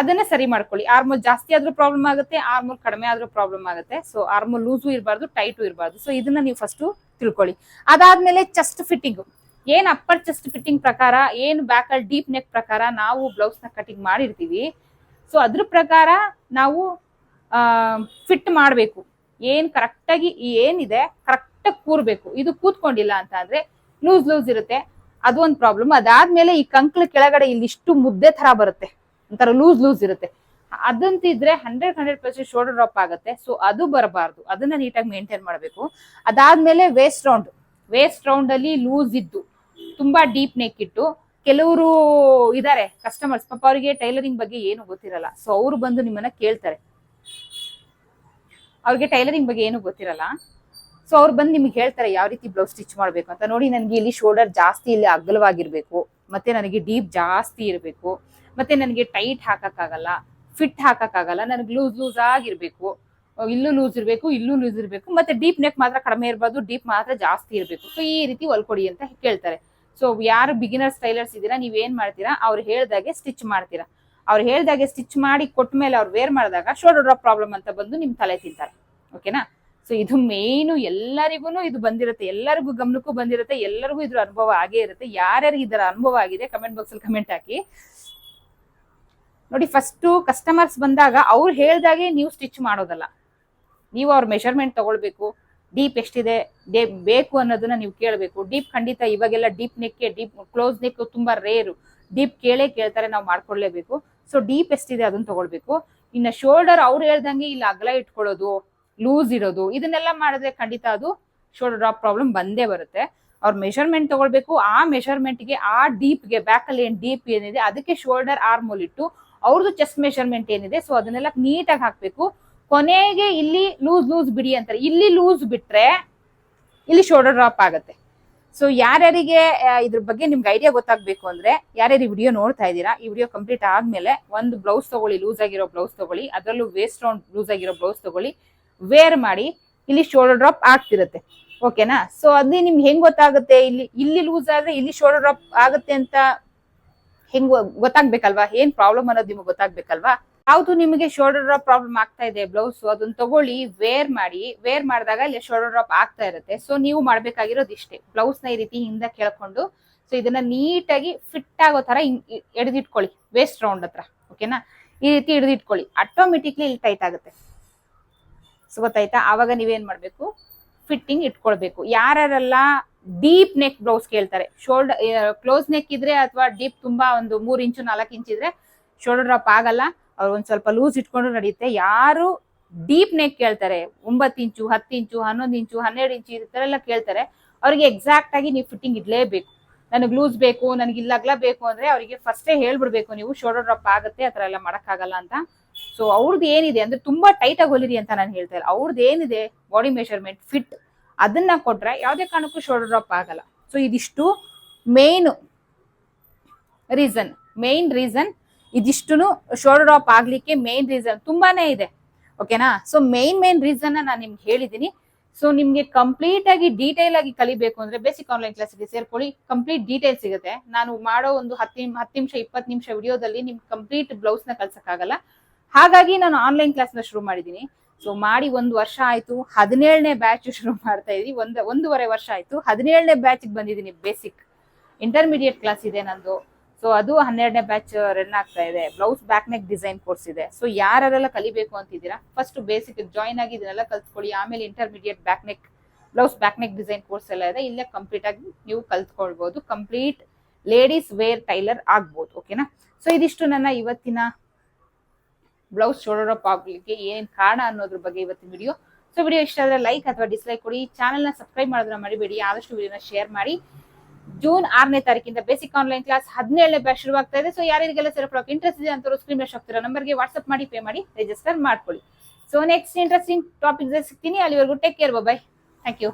ಅದನ್ನ ಸರಿ ಮಾಡ್ಕೊಳ್ಳಿ. ಆರ್ಮೋಲ್ ಜಾಸ್ತಿ ಆದ್ರೂ ಪ್ರಾಬ್ಲಮ್ ಆಗುತ್ತೆ ಆರ್ಮೋಲ್ ಕಡಿಮೆ ಆದ್ರೂ ಪ್ರಾಬ್ಲಮ್ ಆಗುತ್ತೆ. ಸೊ ಆರ್ಮೋಲ್ ಲೂಸು ಇರಬಾರ್ದು ಟೈಟು ಇರಬಾರ್ದು. ಸೊ ಇದನ್ನ ನೀವು ಫಸ್ಟ್ ತಿಳ್ಕೊಳ್ಳಿ. ಅದಾದ್ಮೇಲೆ ಚೆಸ್ಟ್ ಫಿಟ್ಟಿಂಗ್ ಏನ್ ಅಪ್ಪರ್ ಚೆಸ್ಟ್ ಫಿಟ್ಟಿಂಗ್ ಪ್ರಕಾರ, ಏನ್ ಬ್ಯಾಕ್ ಅಲ್ಲಿ ಡೀಪ್ ನೆಕ್ ಪ್ರಕಾರ ನಾವು ಬ್ಲೌಸ್ನ ಕಟಿಂಗ್ ಮಾಡಿರ್ತೀವಿ. ಸೊ ಅದ್ರ ಪ್ರಕಾರ ನಾವು ಫಿಟ್ ಮಾಡಬೇಕು. ಏನ್ ಕರೆಕ್ಟಾಗಿ ಏನಿದೆ ಕರೆಕ್ಟಾಗಿ ಕೂರ್ಬೇಕು. ಇದು ಕೂತ್ಕೊಂಡಿಲ್ಲ ಅಂತ ಅಂದ್ರೆ ಲೂಸ್ ಲೂಸ್ ಇರುತ್ತೆ. ಅದು ಒಂದು ಪ್ರಾಬ್ಲಮ್ ಅದಾದ್ಮೇಲೆ ಈ ಕಂಕ್ಳ ಕೆಳಗಡೆ ಇಲ್ಲಿ ಇಷ್ಟು ಮುದ್ದೆ ತರ ಬರುತ್ತೆ. ಒಂಥರ ಲೂಸ್ ಲೂಸ್ ಇರುತ್ತೆ. ಅದಂತಿದ್ರೆ hundred hundred percent shoulder drop ಆಗುತ್ತೆ. ಸೊ ಅದು ಬರಬಾರ್ದು. ಅದನ್ನ ನೀಟಾಗಿ ಮೇಂಟೈನ್ ಮಾಡಬೇಕು. ಅದಾದ್ಮೇಲೆ ವೇಸ್ಟ್ ರೌಂಡ್ ವೇಸ್ಟ್ ರೌಂಡ್ ಅಲ್ಲಿ ಲೂಸ್ ಇದ್ದು. ತುಂಬಾ ಡೀಪ್ ನೆಕ್ ಇಟ್ಟು ಕೆಲವರು ಇದಾರೆ ಕಸ್ಟಮರ್ಸ್ ಪಾಪ ಅವರಿಗೆ ಟೈಲರಿಂಗ್ ಬಗ್ಗೆ ಏನು ಗೊತ್ತಿರಲ್ಲ. ಸೊ ಅವರು ಬಂದು ನಿಮ್ಮನ್ನ ಕೇಳ್ತಾರೆ. ಅವ್ರಿಗೆ ಟೈಲರಿಂಗ್ ಬಗ್ಗೆ ಏನು ಗೊತ್ತಿರಲ್ಲ. ಸೊ ಅವ್ರು ಬಂದು ನಿಮ್ಗೆ ಹೇಳ್ತಾರೆ ಯಾವ ರೀತಿ ಬ್ಲೌಸ್ ಸ್ಟಿಚ್ ಮಾಡ್ಬೇಕು ಅಂತ. ನೋಡಿ, ನನಗೆ ಇಲ್ಲಿ ಶೋಲ್ಡರ್ ಜಾಸ್ತಿ ಇಲ್ಲಿ ಅಗಲವಾಗಿರ್ಬೇಕು. ಮತ್ತೆ ನನಗೆ ಡೀಪ್ ಜಾಸ್ತಿ ಇರಬೇಕು. ಮತ್ತೆ ನನಗೆ ಟೈಟ್ ಹಾಕಕ್ಕಾಗಲ್ಲ ಫಿಟ್ ಹಾಕಕ್ಕಾಗಲ್ಲ. ನನಗೆ ಲೂಸ್ ಲೂಸ್ ಆಗಿರ್ಬೇಕು. ಇಲ್ಲೂ ಲೂಸ್ ಇರಬೇಕು, ಇಲ್ಲೂ ಲೂಸ್ ಇರಬೇಕು. ಮತ್ತೆ ಡೀಪ್ ನೆಕ್ ಮಾತ್ರ ಕಡಿಮೆ ಇರಬಾರ್ದು ಡೀಪ್ ಮಾತ್ರ ಜಾಸ್ತಿ ಇರಬೇಕು. ಸೊ ಈ ರೀತಿ ಹೊಲ್ಕೊಡಿ ಅಂತ ಕೇಳ್ತಾರೆ. ಸೊ ಯಾರು ಬಿಗಿನರ್ಸ್ ಟೈಲರ್ಸ್ ಇದ್ದೀರಾ ನೀವ್ ಏನ್ ಮಾಡ್ತೀರಾ, ಅವ್ರು ಹೇಳ್ದಾಗೆ ಸ್ಟಿಚ್ ಮಾಡ್ತೀರಾ. ಅವ್ರು ಹೇಳ್ದಾಗೆ ಸ್ಟಿಚ್ ಮಾಡಿ ಕೊಟ್ಟ ಮೇಲೆ ಅವ್ರು ವೇರ್ ಮಾಡಿದಾಗ ಶೋಲ್ಡರ್ ಡ್ರಾಪ್ ಪ್ರಾಬ್ಲಮ್ ಅಂತ ಬಂದು ನಿಮ್ ತಲೆ ತಿಂತಾರೆ. ಓಕೆನಾ ಸೊ ಇದು ಮೇಯ್ನು ಎಲ್ಲರಿಗೂ ಇದು ಬಂದಿರುತ್ತೆ. ಎಲ್ಲರಿಗೂ ಗಮನಕ್ಕೂ ಬಂದಿರುತ್ತೆ. ಎಲ್ಲರಿಗೂ ಇದ್ರ ಅನುಭವ ಆಗೇ ಇರುತ್ತೆ. ಯಾರ್ಯಾರಿಗೆ ಇದರ ಅನುಭವ ಆಗಿದೆ ಕಮೆಂಟ್ ಬಾಕ್ಸ್ ಅಲ್ಲಿ ಕಮೆಂಟ್ ಹಾಕಿ. ನೋಡಿ ಫಸ್ಟ್ ಕಸ್ಟಮರ್ಸ್ ಬಂದಾಗ ಅವ್ರು ಹೇಳ್ದಾಗೆ ನೀವು ಸ್ಟಿಚ್ ಮಾಡೋದಲ್ಲ. ನೀವು ಅವ್ರ ಮೆಷರ್ಮೆಂಟ್ ತಗೊಳ್ಬೇಕು. ಡೀಪ್ ಎಷ್ಟಿದೆ, ಡೇ ಬೇಕು ಅನ್ನೋದನ್ನ ನೀವು ಕೇಳಬೇಕು. ಡೀಪ್ ಖಂಡಿತ ಇವಾಗೆಲ್ಲ ಡೀಪ್ ನೆಕ್ಗೆ ಡೀಪ್ ಕ್ಲೋಸ್ ನೆಕ್ ತುಂಬಾ ರೇರು. ಡೀಪ್ ಕೇಳೇ ಕೇಳ್ತಾರೆ, ನಾವು ಮಾಡ್ಕೊಳ್ಳೇಬೇಕು. ಸೊ, ಡೀಪ್ ಎಷ್ಟಿದೆ ಅದನ್ನ ತಗೊಳ್ಬೇಕು. ಇನ್ನ ಶೋಲ್ಡರ್ ಅವ್ರು ಹೇಳ್ದಂಗೆ ಇಲ್ಲಿ, ಅಗಲ ಇಟ್ಕೊಳ್ಳೋದು, ಲೂಸ್ ಇರೋದು ಇದನ್ನೆಲ್ಲ ಮಾಡಿದ್ರೆ ಖಂಡಿತ ಅದು ಶೋಲ್ಡರ್ ಡ್ರಾಪ್ ಪ್ರಾಬ್ಲಮ್ ಬಂದೇ ಬರುತ್ತೆ. ಅವ್ರ ಮೆಷರ್ಮೆಂಟ್ ತಗೊಳ್ಬೇಕು. ಆ ಮೆಷರ್ಮೆಂಟ್ಗೆ, ಆ ಡೀಪ್ಗೆ, ಬ್ಯಾಕಲ್ಲಿ ಏನು ಡೀಪ್ ಏನಿದೆ, ಅದಕ್ಕೆ ಶೋಲ್ಡರ್ ಆರ್ಮೋಲ್ ಇಟ್ಟು ಅವ್ರದ್ದು ಚೆಸ್ಟ್ ಮೆಷರ್ಮೆಂಟ್ ಏನಿದೆ, ಸೊ ಅದನ್ನೆಲ್ಲ ನೀಟಾಗಿ ಹಾಕ್ಬೇಕು. ಕೊನೆಗೆ ಇಲ್ಲಿ ಲೂಸ್ ಲೂಸ್ ಬಿಡಿ ಅಂತಾರೆ. ಇಲ್ಲಿ ಲೂಸ್ ಬಿಟ್ರೆ ಇಲ್ಲಿ ಶೋಲ್ಡರ್ ಡ್ರಾಪ್ ಆಗುತ್ತೆ. ಸೊ ಯಾರ್ಯಾರಿಗೆ ಇದ್ರ ಬಗ್ಗೆ ನಿಮ್ಗೆ ಐಡಿಯಾ ಗೊತ್ತಾಗಬೇಕು ಅಂದ್ರೆ, ಯಾರ್ಯಾರು ವಿಡಿಯೋ ನೋಡ್ತಾ ಇದ್ದೀರಾ, ಈ ವಿಡಿಯೋ ಕಂಪ್ಲೀಟ್ ಆದ್ಮೇಲೆ ಒಂದು ಬ್ಲೌಸ್ ತಗೊಳ್ಳಿ ಲೂಸ್ ಆಗಿರೋ ಬ್ಲೌಸ್ ತಗೊಳ್ಳಿ, ಅದರಲ್ಲೂ ವೇಸ್ಟ್ ರೌಂಡ್ ಲೂಸ್ ಆಗಿರೋ ಬ್ಲೌಸ್ ತಗೊಳ್ಳಿ ವೇರ್ ಮಾಡಿ ಇಲ್ಲಿ ಶೋಲ್ಡರ್ ಡ್ರಾಪ್ ಆಗ್ತಿರುತ್ತೆ. ಓಕೆನಾ ಸೊ ಅದೇ ನಿಮ್ಗೆ ಹೆಂಗ್ ಗೊತ್ತಾಗುತ್ತೆ? ಇಲ್ಲಿ ಇಲ್ಲಿ ಲೂಸ್ ಆದ್ರೆ ಇಲ್ಲಿ ಶೋಲ್ಡರ್ ಡ್ರಾಪ್ ಆಗುತ್ತೆ ಅಂತ ಹೆಂಗ್ ಗೊತ್ತಾಗ್ಬೇಕಲ್ವಾ? ಏನ್ ಪ್ರಾಬ್ಲಮ್ ಅನ್ನೋದು ನಿಮ್ಗೆ ಗೊತ್ತಾಗ್ಬೇಕಲ್ವಾ? ಯಾವ್ದು ನಿಮಗೆ ಶೋಲ್ಡರ್ ಡ್ರಾಪ್ ಪ್ರಾಬ್ಲಮ್ ಆಗ್ತಾ ಇದೆ ಬ್ಲೌಸ್ ಅದನ್ನ ತಗೊಳ್ಳಿ ವೇರ್ ಮಾಡಿ ವೇರ್ ಮಾಡಿದಾಗ ಇಲ್ಲಿ ಶೋಲ್ಡರ್ ಡ್ರಾಪ್ ಆಗ್ತಾ ಇರುತ್ತೆ. ಸೊ ನೀವು ಮಾಡ್ಬೇಕಾಗಿರೋದು ಇಷ್ಟೇ. ಬ್ಲೌಸ್ನ ಈ ರೀತಿ ಹಿಂದೆ ಕೇಳ್ಕೊಂಡು ಸೊ ಇದನ್ನ ನೀಟಾಗಿ ಫಿಟ್ ಆಗೋ ತರ ಹಿಡಿದಿಟ್ಕೊಳ್ಳಿ ವೇಸ್ಟ್ ರೌಂಡ್ ಹತ್ರ ಓಕೆನಾ ಈ ರೀತಿ ಹಿಡಿದಿಟ್ಕೊಳ್ಳಿ. ಆಟೋಮೆಟಿಕ್ಲಿ ಇಲ್ಲಿ ಟೈಟ್ ಆಗುತ್ತೆ. ಸೊ ಗೊತ್ತಾಯ್ತಾ? ಆವಾಗ ನೀವೇನ್ ಮಾಡ್ಬೇಕು? ಫಿಟ್ಟಿಂಗ್ ಇಟ್ಕೊಳ್ಬೇಕು. ಯಾರಲ್ಲ ಡೀಪ್ ನೆಕ್ ಬ್ಲೌಸ್ ಕೇಳ್ತಾರೆ ಶೋಲ್ಡರ್ ಕ್ಲೋಸ್ ನೆಕ್ ಇದ್ರೆ ಅಥವಾ ಡೀಪ್ ತುಂಬಾ ಒಂದು ಮೂರ್ ಇಂಚು, ನಾಲ್ಕು ಇಂಚ್ ಇದ್ರೆ ಶೋಲ್ಡರ್ ಡ್ರಾಪ್ ಆಗಲ್ಲ. ಅವ್ರು ಒಂದು ಸ್ವಲ್ಪ ಲೂಸ್ ಇಟ್ಕೊಂಡು ನಡೆಯುತ್ತೆ ಯಾರು ಡೀಪ್ ನೆಕ್ ಕೇಳ್ತಾರೆ. ಒಂಬತ್ತು ಇಂಚು, ಹತ್ತು ಇಂಚು, ಹನ್ನೊಂದು ಇಂಚು, ಹನ್ನೆರಡು ಇಂಚು ಈ ಥರ ಎಲ್ಲ ಕೇಳ್ತಾರೆ. ಅವ್ರಿಗೆ ಎಕ್ಸಾಕ್ಟ್ ಆಗಿ ನೀವು ಫಿಟ್ಟಿಂಗ್ ಇಡ್ಲೇಬೇಕು. ನನಗೆ ಲೂಸ್ ಬೇಕು, ನನಗೆ ಇಲ್ಲ ಅಗಲ ಬೇಕು ಅಂದ್ರೆ ಅವರಿಗೆ ಫಸ್ಟೇ ಹೇಳ್ಬಿಡ್ಬೇಕು ನೀವು ಶೋಲ್ಡರ್ ಡ್ರಾಪ್ ಆಗುತ್ತೆ ಆ ಥರ ಎಲ್ಲ ಮಾಡೋಕ್ಕಾಗಲ್ಲ ಅಂತ. ಸೊ ಅವ್ರದ್ದು ಏನಿದೆ ಅಂದ್ರೆ ತುಂಬಾ ಟೈಟ್ ಆಗಿ ಹೊಲಿರಿ ಅಂತ ನಾನು ಹೇಳ್ತಾ ಇಲ್ಲ ಅವ್ರದ್ದು ಏನಿದೆ ಬಾಡಿ ಮೆಷರ್ಮೆಂಟ್ ಫಿಟ್ ಅದನ್ನ ಕೊಟ್ರೆ ಯಾವುದೇ ಕಾರಣಕ್ಕೂ ಶೋಲ್ಡರ್ ಡ್ರಾಪ್ ಆಗಲ್ಲ. ಸೊ ಇದಿಷ್ಟು ಮೇನ್ ರೀಸನ್ ಮೇನ್ ರೀಸನ್ ಇದಿಷ್ಟು ಶೋಲ್ಡರ್ ಡ್ರಾಪ್ ಆಗ್ಲಿಕ್ಕೆ ಮೇನ್ ರೀಸನ್ ತುಂಬಾನೇ ಇದೆ. ಓಕೆನಾ ಸೊ ಮೇನ್ ಮೇನ್ ರೀಸನ್ ನಾನು ನಿಮ್ಗೆ ಹೇಳಿದೀನಿ. ಸೊ ನಿಮ್ಗೆ ಕಂಪ್ಲೀಟ್ ಆಗಿ ಡೀಟೇಲ್ ಆಗಿ ಕಲಿಬೇಕು ಅಂದ್ರೆ ಬೇಸಿಕ್ ಆನ್ಲೈನ್ ಕ್ಲಾಸ್ಗೆ ಸೇರ್ಕೊಳ್ಳಿ. ಕಂಪ್ಲೀಟ್ ಡೀಟೇಲ್ ಸಿಗುತ್ತೆ. ನಾನು ಮಾಡೋ ಒಂದು ಹತ್ತು ಹತ್ತು ನಿಮಿಷ, ಇಪ್ಪತ್ತು ನಿಮಿಷ ವಿಡಿಯೋದಲ್ಲಿ ನಿಮ್ಗೆ ಕಂಪ್ಲೀಟ್ ಬ್ಲೌಸ್ನ ಕಲ್ಸಕ್ಕಾಗಲ್ಲ ಹಾಗಾಗಿ ನಾನು ಆನ್ಲೈನ್ ಕ್ಲಾಸ್ನ ಶುರು ಮಾಡಿದ್ದೀನಿ ಸೊ ಮಾಡಿ ಒಂದು ವರ್ಷ ಆಯ್ತು. ಹದಿನೇಳನೇ ಬ್ಯಾಚ್ ಶುರು ಮಾಡ್ತಾ ಇದೀವಿ ಒಂದ್, ಒಂದೂವರೆ ವರ್ಷ ಆಯ್ತು. ಹದಿನೇಳನೇ ಬ್ಯಾಚ್ ಬಂದಿದ್ದೀನಿ ಬೇಸಿಕ್ ಇಂಟರ್ಮೀಡಿಯೇಟ್ ಕ್ಲಾಸ್ ಇದೆ ನಂದು. ಸೊ ಅದು ಹನ್ನೆರಡನೇ ಬ್ಯಾಚ್ ರನ್ ಆಗ್ತಾ ಇದೆ. Blouse back neck design course ಇದೆ. ಸೊ ಯಾರೆಲ್ಲ ಕಲಿಬೇಕು ಅಂತಿದ್ದೀರಾ? ಫಸ್ಟ್ ಬೇಸಿಕ್ ಜಾಯ್ನ್ ಆಗಿ ಇದನ್ನೆಲ್ಲ ಕಲ್ತ್ಕೊಳ್ಳಿ. ಆಮೇಲೆ intermediate back neck blouse back neck design course ಎಲ್ಲ ಇದೆ. ಇಲ್ಲೇ ಕಂಪ್ಲೀಟ್ ಆಗಿ ನೀವು ಕಲ್ತ್ಕೊಳ್ಬಹುದು ಕಂಪ್ಲೀಟ್ ಲೇಡೀಸ್ ವೇರ್ ಟೈಲರ್ ಆಗ್ಬೋದು. ಓಕೆನಾ ಸೊ ಇದಿಷ್ಟು ನನ್ನ ಇವತ್ತಿನ ಬ್ಲೌಸ್ ಶೋಲ್ಡರ್ ಆಗ್ಲಿಕ್ಕೆ ಏನೇನು ಕಾರಣ ಅನ್ನೋದ್ರ ಬಗ್ಗೆ ಇವತ್ತಿನ ವಿಡಿಯೋ ಸೊ ವಿಡಿಯೋ ಇಷ್ಟ ಆದ್ರೆ ಲೈಕ್ ಅಥವಾ ಡಿಸ್ಲೈಕ್ ಕೊಡಿ. ಚಾನಲ್ನ ಸಬ್ಸ್ಕ್ರೈಬ್ ಮಾಡೋದನ್ನ ಮರಿಬೇಡಿ. ಆದಷ್ಟು ವಿಡಿಯೋನ ಶೇರ್ ಮಾಡಿ. ಜೂನ್ ಆರನೇ ತಾರೀಕಿಂದ ಬೇಸಿಕ್ ಆನ್ಲೈನ್ ಕ್ಲಾಸ್ ಹದಿನೇಳನೇ ಬ್ಯಾಚ್ ಶುರುವಾಗ್ತಾ ಇದೆ. ಸೊ ಯಾರಿಗೆಲ್ಲ ಸೇರ್ಕೊಳ್ಳೋಕೆ ಇಂಟ್ರೆಸ್ಟ್ ಇದೆ ಅಂತ ಸ್ಕ್ರೀನ್ ಮೇಲೆ ಆಗ್ತಿರೋ ನಂಬರ್ಗೆ ವಾಟ್ಸ್ಆಪ್ ಮಾಡಿ ಪೇ ಮಾಡಿ ರಿಜಿಸ್ಟರ್ ಮಾಡ್ಕೊಳ್ಳಿ. ಸೊ ನೆಕ್ಸ್ಟ್ ಇಂಟ್ರೆಸ್ಟಿಂಗ್ ಟಾಪಿಕ್ ಸಿಗ್ತೀನಿ. ಅಲ್ಲಿವರೆಗೂ take care bye thank you